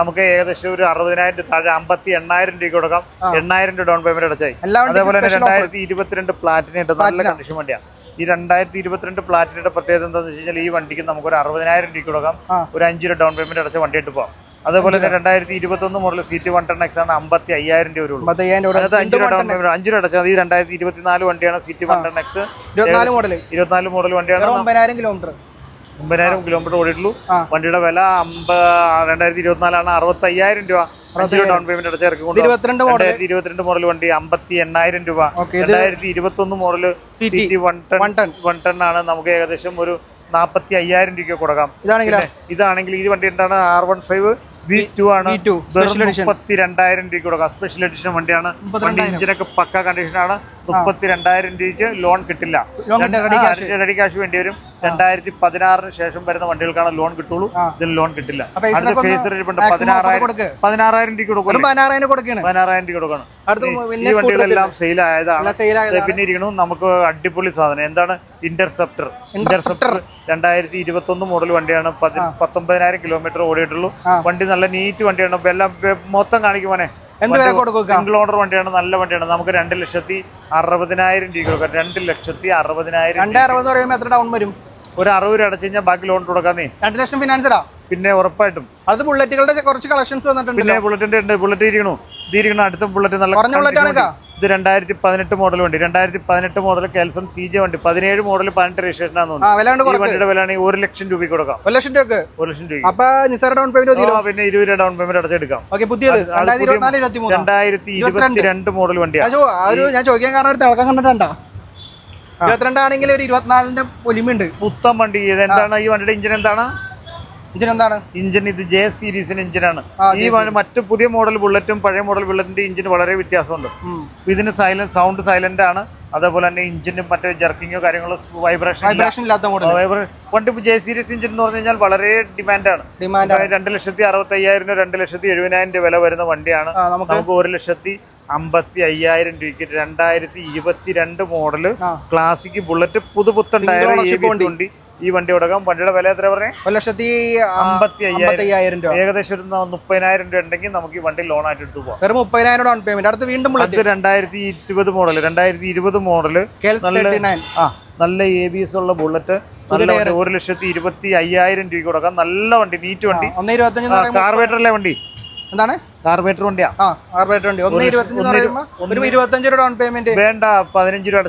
[SPEAKER 2] നമുക്ക് ഏകദേശം ഒരു അറുപതിനായിരം താഴെ അമ്പത്തി എണ്ണായിരം രൂപയ്ക്ക് കൊടുക്കാം. എണ്ണായിരം രൂപ ഡൗൺ പേയ്മെന്റ്
[SPEAKER 1] അടച്ചേ
[SPEAKER 2] അതേപോലെ തന്നെ. രണ്ടായിരത്തി ഇരുപത്തിരണ്ട് പ്ലാറ്റിനുണ്ട് നല്ല കണ്ടീഷൻ വണ്ടിയാണ്. ഈ രണ്ടായിരത്തി ഇരുപത്തിരണ്ട് പ്ലാറ്റിനുടെ പ്രത്യേകത എന്താണെന്ന് വെച്ച് കഴിഞ്ഞാൽ ഈ വണ്ടിക്ക് നമുക്ക് ഒരു അറുപതിനായിരം രൂപയ്ക്ക് കൊടുക്കാം. ഒരു അഞ്ച് രൂപ ഡൗൺ പേയ്മെന്റ് അടച്ച വണ്ടി ഇട്ട് പോകാം അതേപോലെ തന്നെ രണ്ടായിരത്തി ഇരുപത്തി ഒന്ന് model seat one ten X ആണ് അമ്പത്തി അയ്യായിരം രൂപ ഉള്ളൂ അഞ്ച് രൂപ ഡൗൺ പേയ്മെന്റ് അഞ്ച് രൂപ അടച്ചാൽ. ഈ രണ്ടായിരത്തി ഇരുപത്തിനാല് വണ്ടിയാണ് സീറ്റ് വൺ ടെൻ എക്സ്
[SPEAKER 1] ഇരുപത്തിനാല് മോഡൽ
[SPEAKER 2] ഇരുപത്തിനാല് മോഡൽ വണ്ടിയാണ്.
[SPEAKER 1] ഒമ്പതിനായിരം കിലോമീറ്റർ.
[SPEAKER 2] ഒമ്പതിനായിരം കിലോമീറ്റർ ഓടിയിട്ടുള്ളൂ. വണ്ടിയുടെ വില അമ്പ രണ്ടായിരത്തി ഇരുപത്തിനാലാണ് അറുപത്തി അയ്യായിരം രൂപ. അഞ്ച് രൂപ ഡൗൺ പേയ്മെന്റ് അടച്ച് ഇറക്കി
[SPEAKER 1] ഇരുപത്തിരണ്ട് മോഡൽ
[SPEAKER 2] ഇരുപത്തിരണ്ട് മോഡൽ വണ്ടി അമ്പത്തി എണ്ണായിരം രൂപ രണ്ടായിരത്തി ഇരുപത്തി ഒന്ന് model city one ten. One ten ആണ്. നമുക്ക് ഏകദേശം ഒരു നാൽപ്പത്തി അയ്യായിരം രൂപയ്ക്ക് കൊടുക്കാം. ഇതാണെങ്കിൽ ഇതാണെങ്കിൽ ഈ വണ്ടി എന്താണ്? R one five V two ആണ്.
[SPEAKER 1] V2, special edition.
[SPEAKER 2] മുപ്പത്തി രണ്ടായിരം രൂപയ്ക്ക് കൊടുക്കാം. സ്പെഷ്യൽ എഡിഷൻ വണ്ടിയാണ്. വണ്ടി എഞ്ചിനൊക്കെ പക്ക കണ്ടീഷനാണ് മുപ്പത്തി രണ്ടായിരം രൂപയ്ക്ക് ലോൺ കിട്ടില്ല, റെഡി ക്യാഷ് വേണ്ടി വരും. രണ്ടായിരത്തി പതിനാറിന് ശേഷം വരുന്ന വണ്ടികൾക്കാണ് ലോൺ കിട്ടുള്ളൂ. ഇതിന് ലോൺ കിട്ടില്ല. അടുത്ത ഫേസ് പതിനാറായിരം. പതിനാറായിരം
[SPEAKER 1] രൂപ
[SPEAKER 2] കൊടുക്കും
[SPEAKER 1] പതിനാറായിരം
[SPEAKER 2] രൂപ കൊടുക്കണം.
[SPEAKER 1] അടുത്ത
[SPEAKER 2] ഈ- വണ്ടികളെല്ലാം സെയിൽ ആയതാണ്. പിന്നെ ഇരിക്കണം നമുക്ക് അടിപൊളി സാധനം. എന്താണ്? ഇന്റർസെപ്റ്റർ ഇന്റർസെപ്റ്റർ രണ്ടായിരത്തി ഇരുപത്തി ഒന്ന് മോഡൽ വണ്ടിയാണ്. പതി- പത്തൊമ്പതിനായിരം കിലോമീറ്റർ ഓടിയിട്ടുള്ളൂ. വണ്ടി നല്ല നീറ്റ് വണ്ടിയാണ്. എല്ലാം മൊത്തം കാണിക്കുവാനെ സിംഗിൾ ഓണർ വണ്ടിയാണ്. നല്ല വണ്ടിയാണ്. നമുക്ക് രണ്ട് ലക്ഷത്തി അറുപതിനായിരം രൂപ രണ്ട് ലക്ഷത്തി അറുപതിനായിരം
[SPEAKER 1] രണ്ടേ അറുപത് എന്ന് പറയുമ്പോൾ എത്ര ഡൗൺ വരും?
[SPEAKER 2] ഒരു അറുപത് രൂപ അടച്ചു കഴിഞ്ഞാൽ ബാക്കി ലോൺ കൊടുക്കാന്നേ.
[SPEAKER 1] രണ്ട് ലക്ഷം ഫിനാൻസറാ
[SPEAKER 2] പിന്നെ ഉറപ്പായിട്ടും.
[SPEAKER 1] അത് ബുള്ളറ്റുകളുടെ കുറച്ച് കളക്ഷൻസ് വന്നിട്ടുണ്ട്
[SPEAKER 2] പിന്നെ ബുള്ളറ്റിന്റെ ഉണ്ട്. ബുള്ളറ്റ് ഇരിക്കണു. ഇതിരിക്കണു. അടുത്ത ബുള്ളറ്റ് നല്ല
[SPEAKER 1] കുറഞ്ഞ
[SPEAKER 2] ബുള്ളറ്റ്
[SPEAKER 1] ആണ്
[SPEAKER 2] ഇത് രണ്ടായിരത്തി പതിനെട്ട് മോഡൽ വണ്ടി. രണ്ടായിരത്തി പതിനെട്ട് മോഡൽ കെൽസൺ സി ജെ വണ്ടി. പതിനേഴ് മോഡൽ പതിനെട്ട് രജിസ്ട്രേഷൻ ആണെന്ന്
[SPEAKER 1] വില കൊണ്ട്
[SPEAKER 2] ഈ വണ്ടിയുടെ വില ആണെങ്കിൽ ഒരു ലക്ഷം രൂപ കൊടുക്കാം.
[SPEAKER 1] ഒരു ലക്ഷം രൂപ
[SPEAKER 2] ഒരു ലക്ഷം രൂപ
[SPEAKER 1] അപ്പൊ നിസാര ഡൗൺ പേയ്മെന്റ്
[SPEAKER 2] പിന്നെ ഇരുപത് രൂപ ഡൗൺ പേയ്മെന്റ് അടച്ചെടുക്കാം
[SPEAKER 1] രണ്ടായിരത്തി
[SPEAKER 2] പുതിയ
[SPEAKER 1] ഇരുപത്തിനാല് ഇരുപത്തി മൂന്ന്
[SPEAKER 2] രണ്ടായിരത്തി ഇരുപത്തി രണ്ട് മോഡൽ വണ്ടിയാണ്
[SPEAKER 1] ഞാൻ ചോദിക്കാൻ കാരണം ഒരു തിളക്കം കണ്ടിട്ടുണ്ടോ? ഇരുപത്തിരണ്ടാണെങ്കിൽ ഒരു ഇരുപത്തിനാലിന്റെ ഒലിമുണ്ട്
[SPEAKER 2] പുത്തൻ വണ്ടി. ഇത് എന്താണ്? ഈ വണ്ടിയുടെ ഇഞ്ചിൻ എന്താണ്?
[SPEAKER 1] എഞ്ചിൻ എന്താണ്?
[SPEAKER 2] ഇഞ്ചിൻ ഇത് ജെ സീരീസിന്റെ ഇഞ്ചിനാണ് ഈ മറ്റു പുതിയ മോഡൽ ബുള്ളറ്റും പഴയ മോഡൽ ബുള്ളറ്റിന്റെ ഇഞ്ചിന് വളരെ വ്യത്യാസമുണ്ട്. ഇതിന് സൈലന്റ് സൗണ്ട് സൈലന്റ് ആണ്. അതേപോലെ തന്നെ ഇഞ്ചിനും മറ്റേ ജർക്കിങ്ങോ കാര്യങ്ങളോ വൈബ്രേഷൻ
[SPEAKER 1] വൈബ്രേഷൻ ഇല്ലാത്ത മോഡൽ
[SPEAKER 2] വണ്ടി ജെ സീരീസ് ഇഞ്ചിൻ എന്ന് പറഞ്ഞു കഴിഞ്ഞാൽ വളരെ ഡിമാൻഡാണ്
[SPEAKER 1] ഡിമാൻഡ്
[SPEAKER 2] രണ്ട് ലക്ഷത്തി അറുപത്തി അയ്യായിരം രൂപ രണ്ട് ലക്ഷത്തി എഴുപതിനായിരം രൂപ വില വരുന്ന വണ്ടിയാണ്.
[SPEAKER 1] നമുക്ക്
[SPEAKER 2] ഒരു ലക്ഷത്തി അമ്പത്തി അയ്യായിരം രൂപയ്ക്ക് രണ്ടായിരത്തി ഇരുപത്തി രണ്ട്
[SPEAKER 1] മോഡൽ
[SPEAKER 2] ക്ലാസിക് ബുള്ളറ്റ് പുതുപുത്തൻ ടയർ
[SPEAKER 1] വണ്ടി.
[SPEAKER 2] ഈ വണ്ടി കൊടുക്കാം വണ്ടിയുടെ വില എത്ര പറഞ്ഞേ?
[SPEAKER 1] ഒരു ലക്ഷത്തി
[SPEAKER 2] അമ്പത്തി അയ്യായിരം
[SPEAKER 1] രൂപ.
[SPEAKER 2] ഏകദേശം ഒരു മുപ്പതിനായിരം രൂപ ഉണ്ടെങ്കിൽ നമുക്ക് ഈ വണ്ടി ലോൺ ആയിട്ട് എടുത്തു പോകാം
[SPEAKER 1] വെറും മുപ്പതിനായിരം ഡൗൺ പേയ്മെന്റ് അടുത്ത് വീണ്ടും
[SPEAKER 2] അടുത്ത് രണ്ടായിരത്തി ഇരുപത് മോഡൽ രണ്ടായിരത്തി ഇരുപത്
[SPEAKER 1] മോഡൽ
[SPEAKER 2] നല്ല എ ബി എസ് ഉള്ള ബുള്ളറ്റ് നല്ല ഒരു ലക്ഷത്തി ഇരുപത്തി അയ്യായിരം രൂപ കൊടുക്കാം. നല്ല വണ്ടി നീറ്റ് വണ്ടി.
[SPEAKER 1] എന്ന് പറയുമ്പോൾ
[SPEAKER 2] വണ്ടി?
[SPEAKER 1] എന്താണ്?
[SPEAKER 2] കാർബേറ്റർ വണ്ടിയാ.
[SPEAKER 1] ആ കാർബേറ്റർ വണ്ടി. ഒന്ന് ഇരുപത്തഞ്ച് പറയുമ്പോൾ ഒരു ഇരുപത്തഞ്ച് രൂപ ഡൗൺ പേയ്മെന്റ്
[SPEAKER 2] വേണ്ട പതിനഞ്ച് രൂപ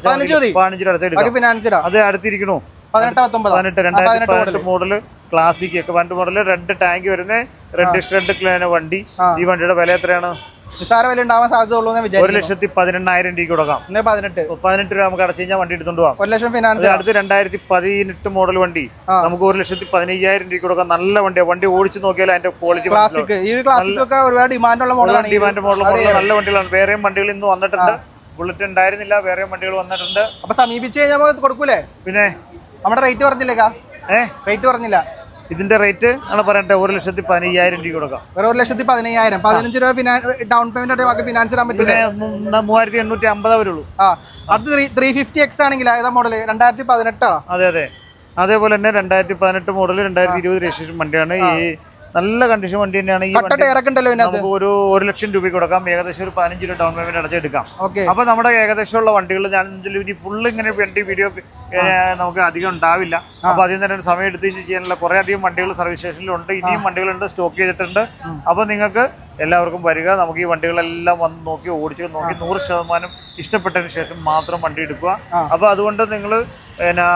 [SPEAKER 1] പതിനഞ്ച്
[SPEAKER 2] രൂപ അടച്ചാൽ
[SPEAKER 1] ബാക്കി
[SPEAKER 2] എടുക്കാം.
[SPEAKER 1] ഫിനാൻസ്
[SPEAKER 2] അത് അടുത്തിരിക്കണു.
[SPEAKER 1] പതിനെട്ട് പത്തൊമ്പത്?
[SPEAKER 2] പതിനെട്ട് രണ്ടായിരത്തി പതിനെട്ട് മോഡൽ ക്ലാസിക് ഒക്കെ. പണ്ട് മോഡൽ രണ്ട് ടാങ്ക് വരുന്ന രണ്ട് റെഡ് ക്ലാന വണ്ടി. ഈ വണ്ടിയുടെ വില എത്രയാണ്?
[SPEAKER 1] നിസ്സാര വില ഉണ്ടാവാൻ സാധ്യത ഉള്ളൂ എന്ന്
[SPEAKER 2] ഒരു
[SPEAKER 1] വിചാരിക്കുന്നു.
[SPEAKER 2] ലക്ഷത്തി പതിനെണ്ണായിരം രൂപ കൊടുക്കാം.
[SPEAKER 1] ഇന്ന് പതിനെട്ട്.
[SPEAKER 2] പതിനെട്ട് രൂപ നമുക്ക് അടച്ചു കഴിഞ്ഞാൽ വണ്ടി എടുത്തുകൊണ്ട് പോകാം
[SPEAKER 1] ഒരു ലക്ഷം ഫിനാൻസ്
[SPEAKER 2] അടുത്ത് രണ്ടായിരത്തി പതിനെട്ട് മോഡൽ വണ്ടി. നമുക്ക് ഒരു ലക്ഷത്തി പതിനയ്യായിരം രൂപ കൊടുക്കാം. നല്ല വണ്ടിയാണ് വണ്ടി ഓടിച്ചു നോക്കിയാൽ അതിന്റെ ക്വാളിറ്റി
[SPEAKER 1] ക്ലാസിക് ഈ ക്ലാസിക് ഒക്കെ ഒരുപാട് ഡിമാൻഡുള്ള മോഡലാണ്
[SPEAKER 2] ഡിമാൻഡ് മോഡൽ നല്ല വണ്ടികളാണ്. വേറെയും വണ്ടികൾ ഇന്ന് വന്നിട്ടുണ്ട്. ബുള്ളറ്റ് ഉണ്ടായിരുന്നില്ല. വേറെയും വണ്ടികൾ വന്നിട്ടുണ്ട്.
[SPEAKER 1] അപ്പൊ സമീപിച്ച് കഴിഞ്ഞാൽ കൊടുക്കൂലേ?
[SPEAKER 2] പിന്നെ?
[SPEAKER 1] നമ്മുടെ റേറ്റ് പറഞ്ഞില്ലേക്കാ
[SPEAKER 2] ഏഹ്
[SPEAKER 1] റേറ്റ് പറഞ്ഞില്ല.
[SPEAKER 2] ഇതിന്റെ റേറ്റ് ആണ് പറയട്ടെ ഒരു ലക്ഷത്തി പതിനയ്യായിരം രൂപ കൊടുക്കാം.
[SPEAKER 1] ഒരു ലക്ഷത്തി പതിനയ്യായിരം. പതിനഞ്ച് രൂപ ഡൗൺ പേയ്മെന്റ് ബാക്കി ഫിനാൻസ് ഇടാൻ
[SPEAKER 2] പറ്റും മൂവായിരത്തി എണ്ണൂറ്റി അമ്പത് വരുള്ളൂ
[SPEAKER 1] ആ അത് ത്രീ ഫിഫ്റ്റി എക്സ് ആണെങ്കിൽ ഏതാ മോഡൽ രണ്ടായിരത്തി പതിനെട്ടാണ്?
[SPEAKER 2] അതെ അതെ. അതേപോലെ തന്നെ രണ്ടായിരത്തി പതിനെട്ട് മോഡൽ രണ്ടായിരത്തി ഇരുപത് രജിസ്ട്രേഷൻ വണ്ടിയാണ് ഈ നല്ല കണ്ടീഷൻ വണ്ടി തന്നെയാണ്. ഈ
[SPEAKER 1] ഇറക്കണ്ടല്ലോ
[SPEAKER 2] നമുക്ക് ഒരു ഒരു ലക്ഷം രൂപയ്ക്ക് കൊടുക്കാം. ഏകദേശം ഒരു പതിനഞ്ച് രൂപ ഡൗൺ പേയ്മെന്റ് അടച്ചെടുക്കാം
[SPEAKER 1] ഓക്കെ.
[SPEAKER 2] അപ്പൊ നമ്മുടെ ഏകദേശമുള്ള വണ്ടികൾ ഞാൻ ഇനി ഫുള്ള് ഇങ്ങനെ വണ്ടി വീഡിയോ നമുക്ക് അധികം ഉണ്ടാവില്ല. അപ്പൊ അതിൽ തന്നെ സമയം എടുത്ത് ചെയ്യാനുള്ള കുറെ അധികം വണ്ടികൾ സർവീസ് സ്റ്റേഷനിലുണ്ട് ഇനിയും വണ്ടികളുണ്ട് സ്റ്റോക്ക് ചെയ്തിട്ടുണ്ട്. അപ്പൊ നിങ്ങൾക്ക് എല്ലാവർക്കും വരിക. നമുക്ക് ഈ വണ്ടികളെല്ലാം വന്ന് നോക്കി ഓടിച്ച് നോക്കി നൂറ് ശതമാനം ഇഷ്ടപ്പെട്ടതിന് ശേഷം മാത്രം വണ്ടി എടുക്കുക. അപ്പൊ അതുകൊണ്ട് നിങ്ങൾ പിന്നെ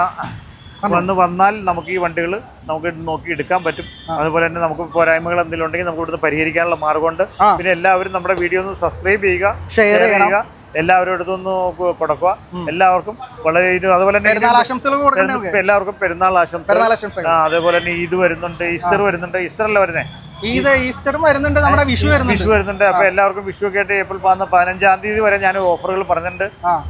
[SPEAKER 2] വന്ന് വന്നാൽ നമുക്ക് ഈ വണ്ടികൾ നമുക്ക് നോക്കി എടുക്കാൻ പറ്റും. അതുപോലെ തന്നെ നമുക്ക് പോരായ്മകൾ എന്തെങ്കിലും ഉണ്ടെങ്കിൽ നമുക്ക് ഇവിടുന്ന് പരിഹരിക്കാനുള്ള മാർഗമുണ്ട്. പിന്നെ എല്ലാവരും നമ്മുടെ വീഡിയോ ഒന്ന് സബ്സ്ക്രൈബ് ചെയ്യുക
[SPEAKER 1] ഷെയർ
[SPEAKER 2] ചെയ്യുക എല്ലാവരും അടുത്തൊന്ന് കൊടുക്കുക. എല്ലാവർക്കും വളരെ ഇത് അതുപോലെ തന്നെ എല്ലാവർക്കും പെരുന്നാൾ ആശംസ അതേപോലെ തന്നെ ഈദ് വരുന്നുണ്ട് ഈസ്റ്റർ വരുന്നുണ്ട് ഈസ്റ്റർ അല്ല വരുന്നേ.
[SPEAKER 1] ഇത് ഈസ്റ്റർ വരുന്നുണ്ട് നമ്മുടെ വിഷു വരുന്നുണ്ട്.
[SPEAKER 2] വിഷു വരുന്നുണ്ട്. അപ്പൊ എല്ലാവർക്കും വിഷു ഒക്കെ ആയിട്ട് ഏപ്രിൽ പതിന പതിനഞ്ചാം തീയതി വരെ ഞാൻ ഓഫറുകൾ പറഞ്ഞിട്ടുണ്ട്.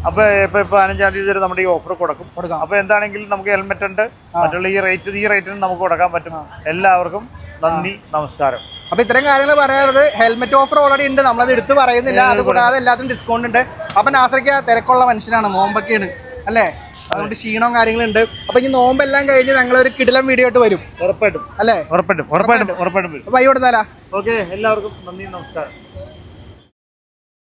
[SPEAKER 2] അപ്പൊ ഏപ്രിൽ പതിനഞ്ചാം തീയതി വരെ നമ്മുടെ ഈ ഓഫർ കൊടുക്കും. അപ്പൊ എന്താണെങ്കിലും നമുക്ക് ഹെൽമെറ്റ് ഉണ്ട്. മറ്റുള്ള ഈ റേറ്റ് ഈ റേറ്റിന് നമുക്ക് കൊടുക്കാൻ പറ്റും. എല്ലാവർക്കും നന്ദി നമസ്കാരം.
[SPEAKER 1] അപ്പൊ ഇത്രയും കാര്യങ്ങൾ പറയാറുള്ളത് ഹെൽമെറ്റ് ഓഫർ ഓൾറെഡി ഉണ്ട്. നമ്മളത് എടുത്ത് പറയുന്നില്ല. അതുകൂടാതെ എല്ലാത്തിനും ഡിസ്കൗണ്ട് ഉണ്ട്. അപ്പൊ നാസറയ്ക്ക് തിരക്കുള്ള മനുഷ്യനാണ് നോമ്പൊക്കെയാണ്. അല്ലേ? അതുകൊണ്ട് ക്ഷീണവും കാര്യങ്ങളും ഉണ്ട്. അപ്പൊ ഇനി നോമ്പെല്ലാം കഴിഞ്ഞ് ഞങ്ങൾ ഒരു കിടിലം വീഡിയോ ആയിട്ട് വരും.
[SPEAKER 2] ഉറപ്പായിട്ടും.
[SPEAKER 1] അല്ലേ?
[SPEAKER 2] ഉറപ്പായിട്ടും. ഉറപ്പായിട്ടും. ഉറപ്പായിട്ടും. വരും.
[SPEAKER 1] ബൈ കൊടുത്താലാ?
[SPEAKER 2] ഓക്കെ എല്ലാവർക്കും നന്ദി നമസ്കാരം.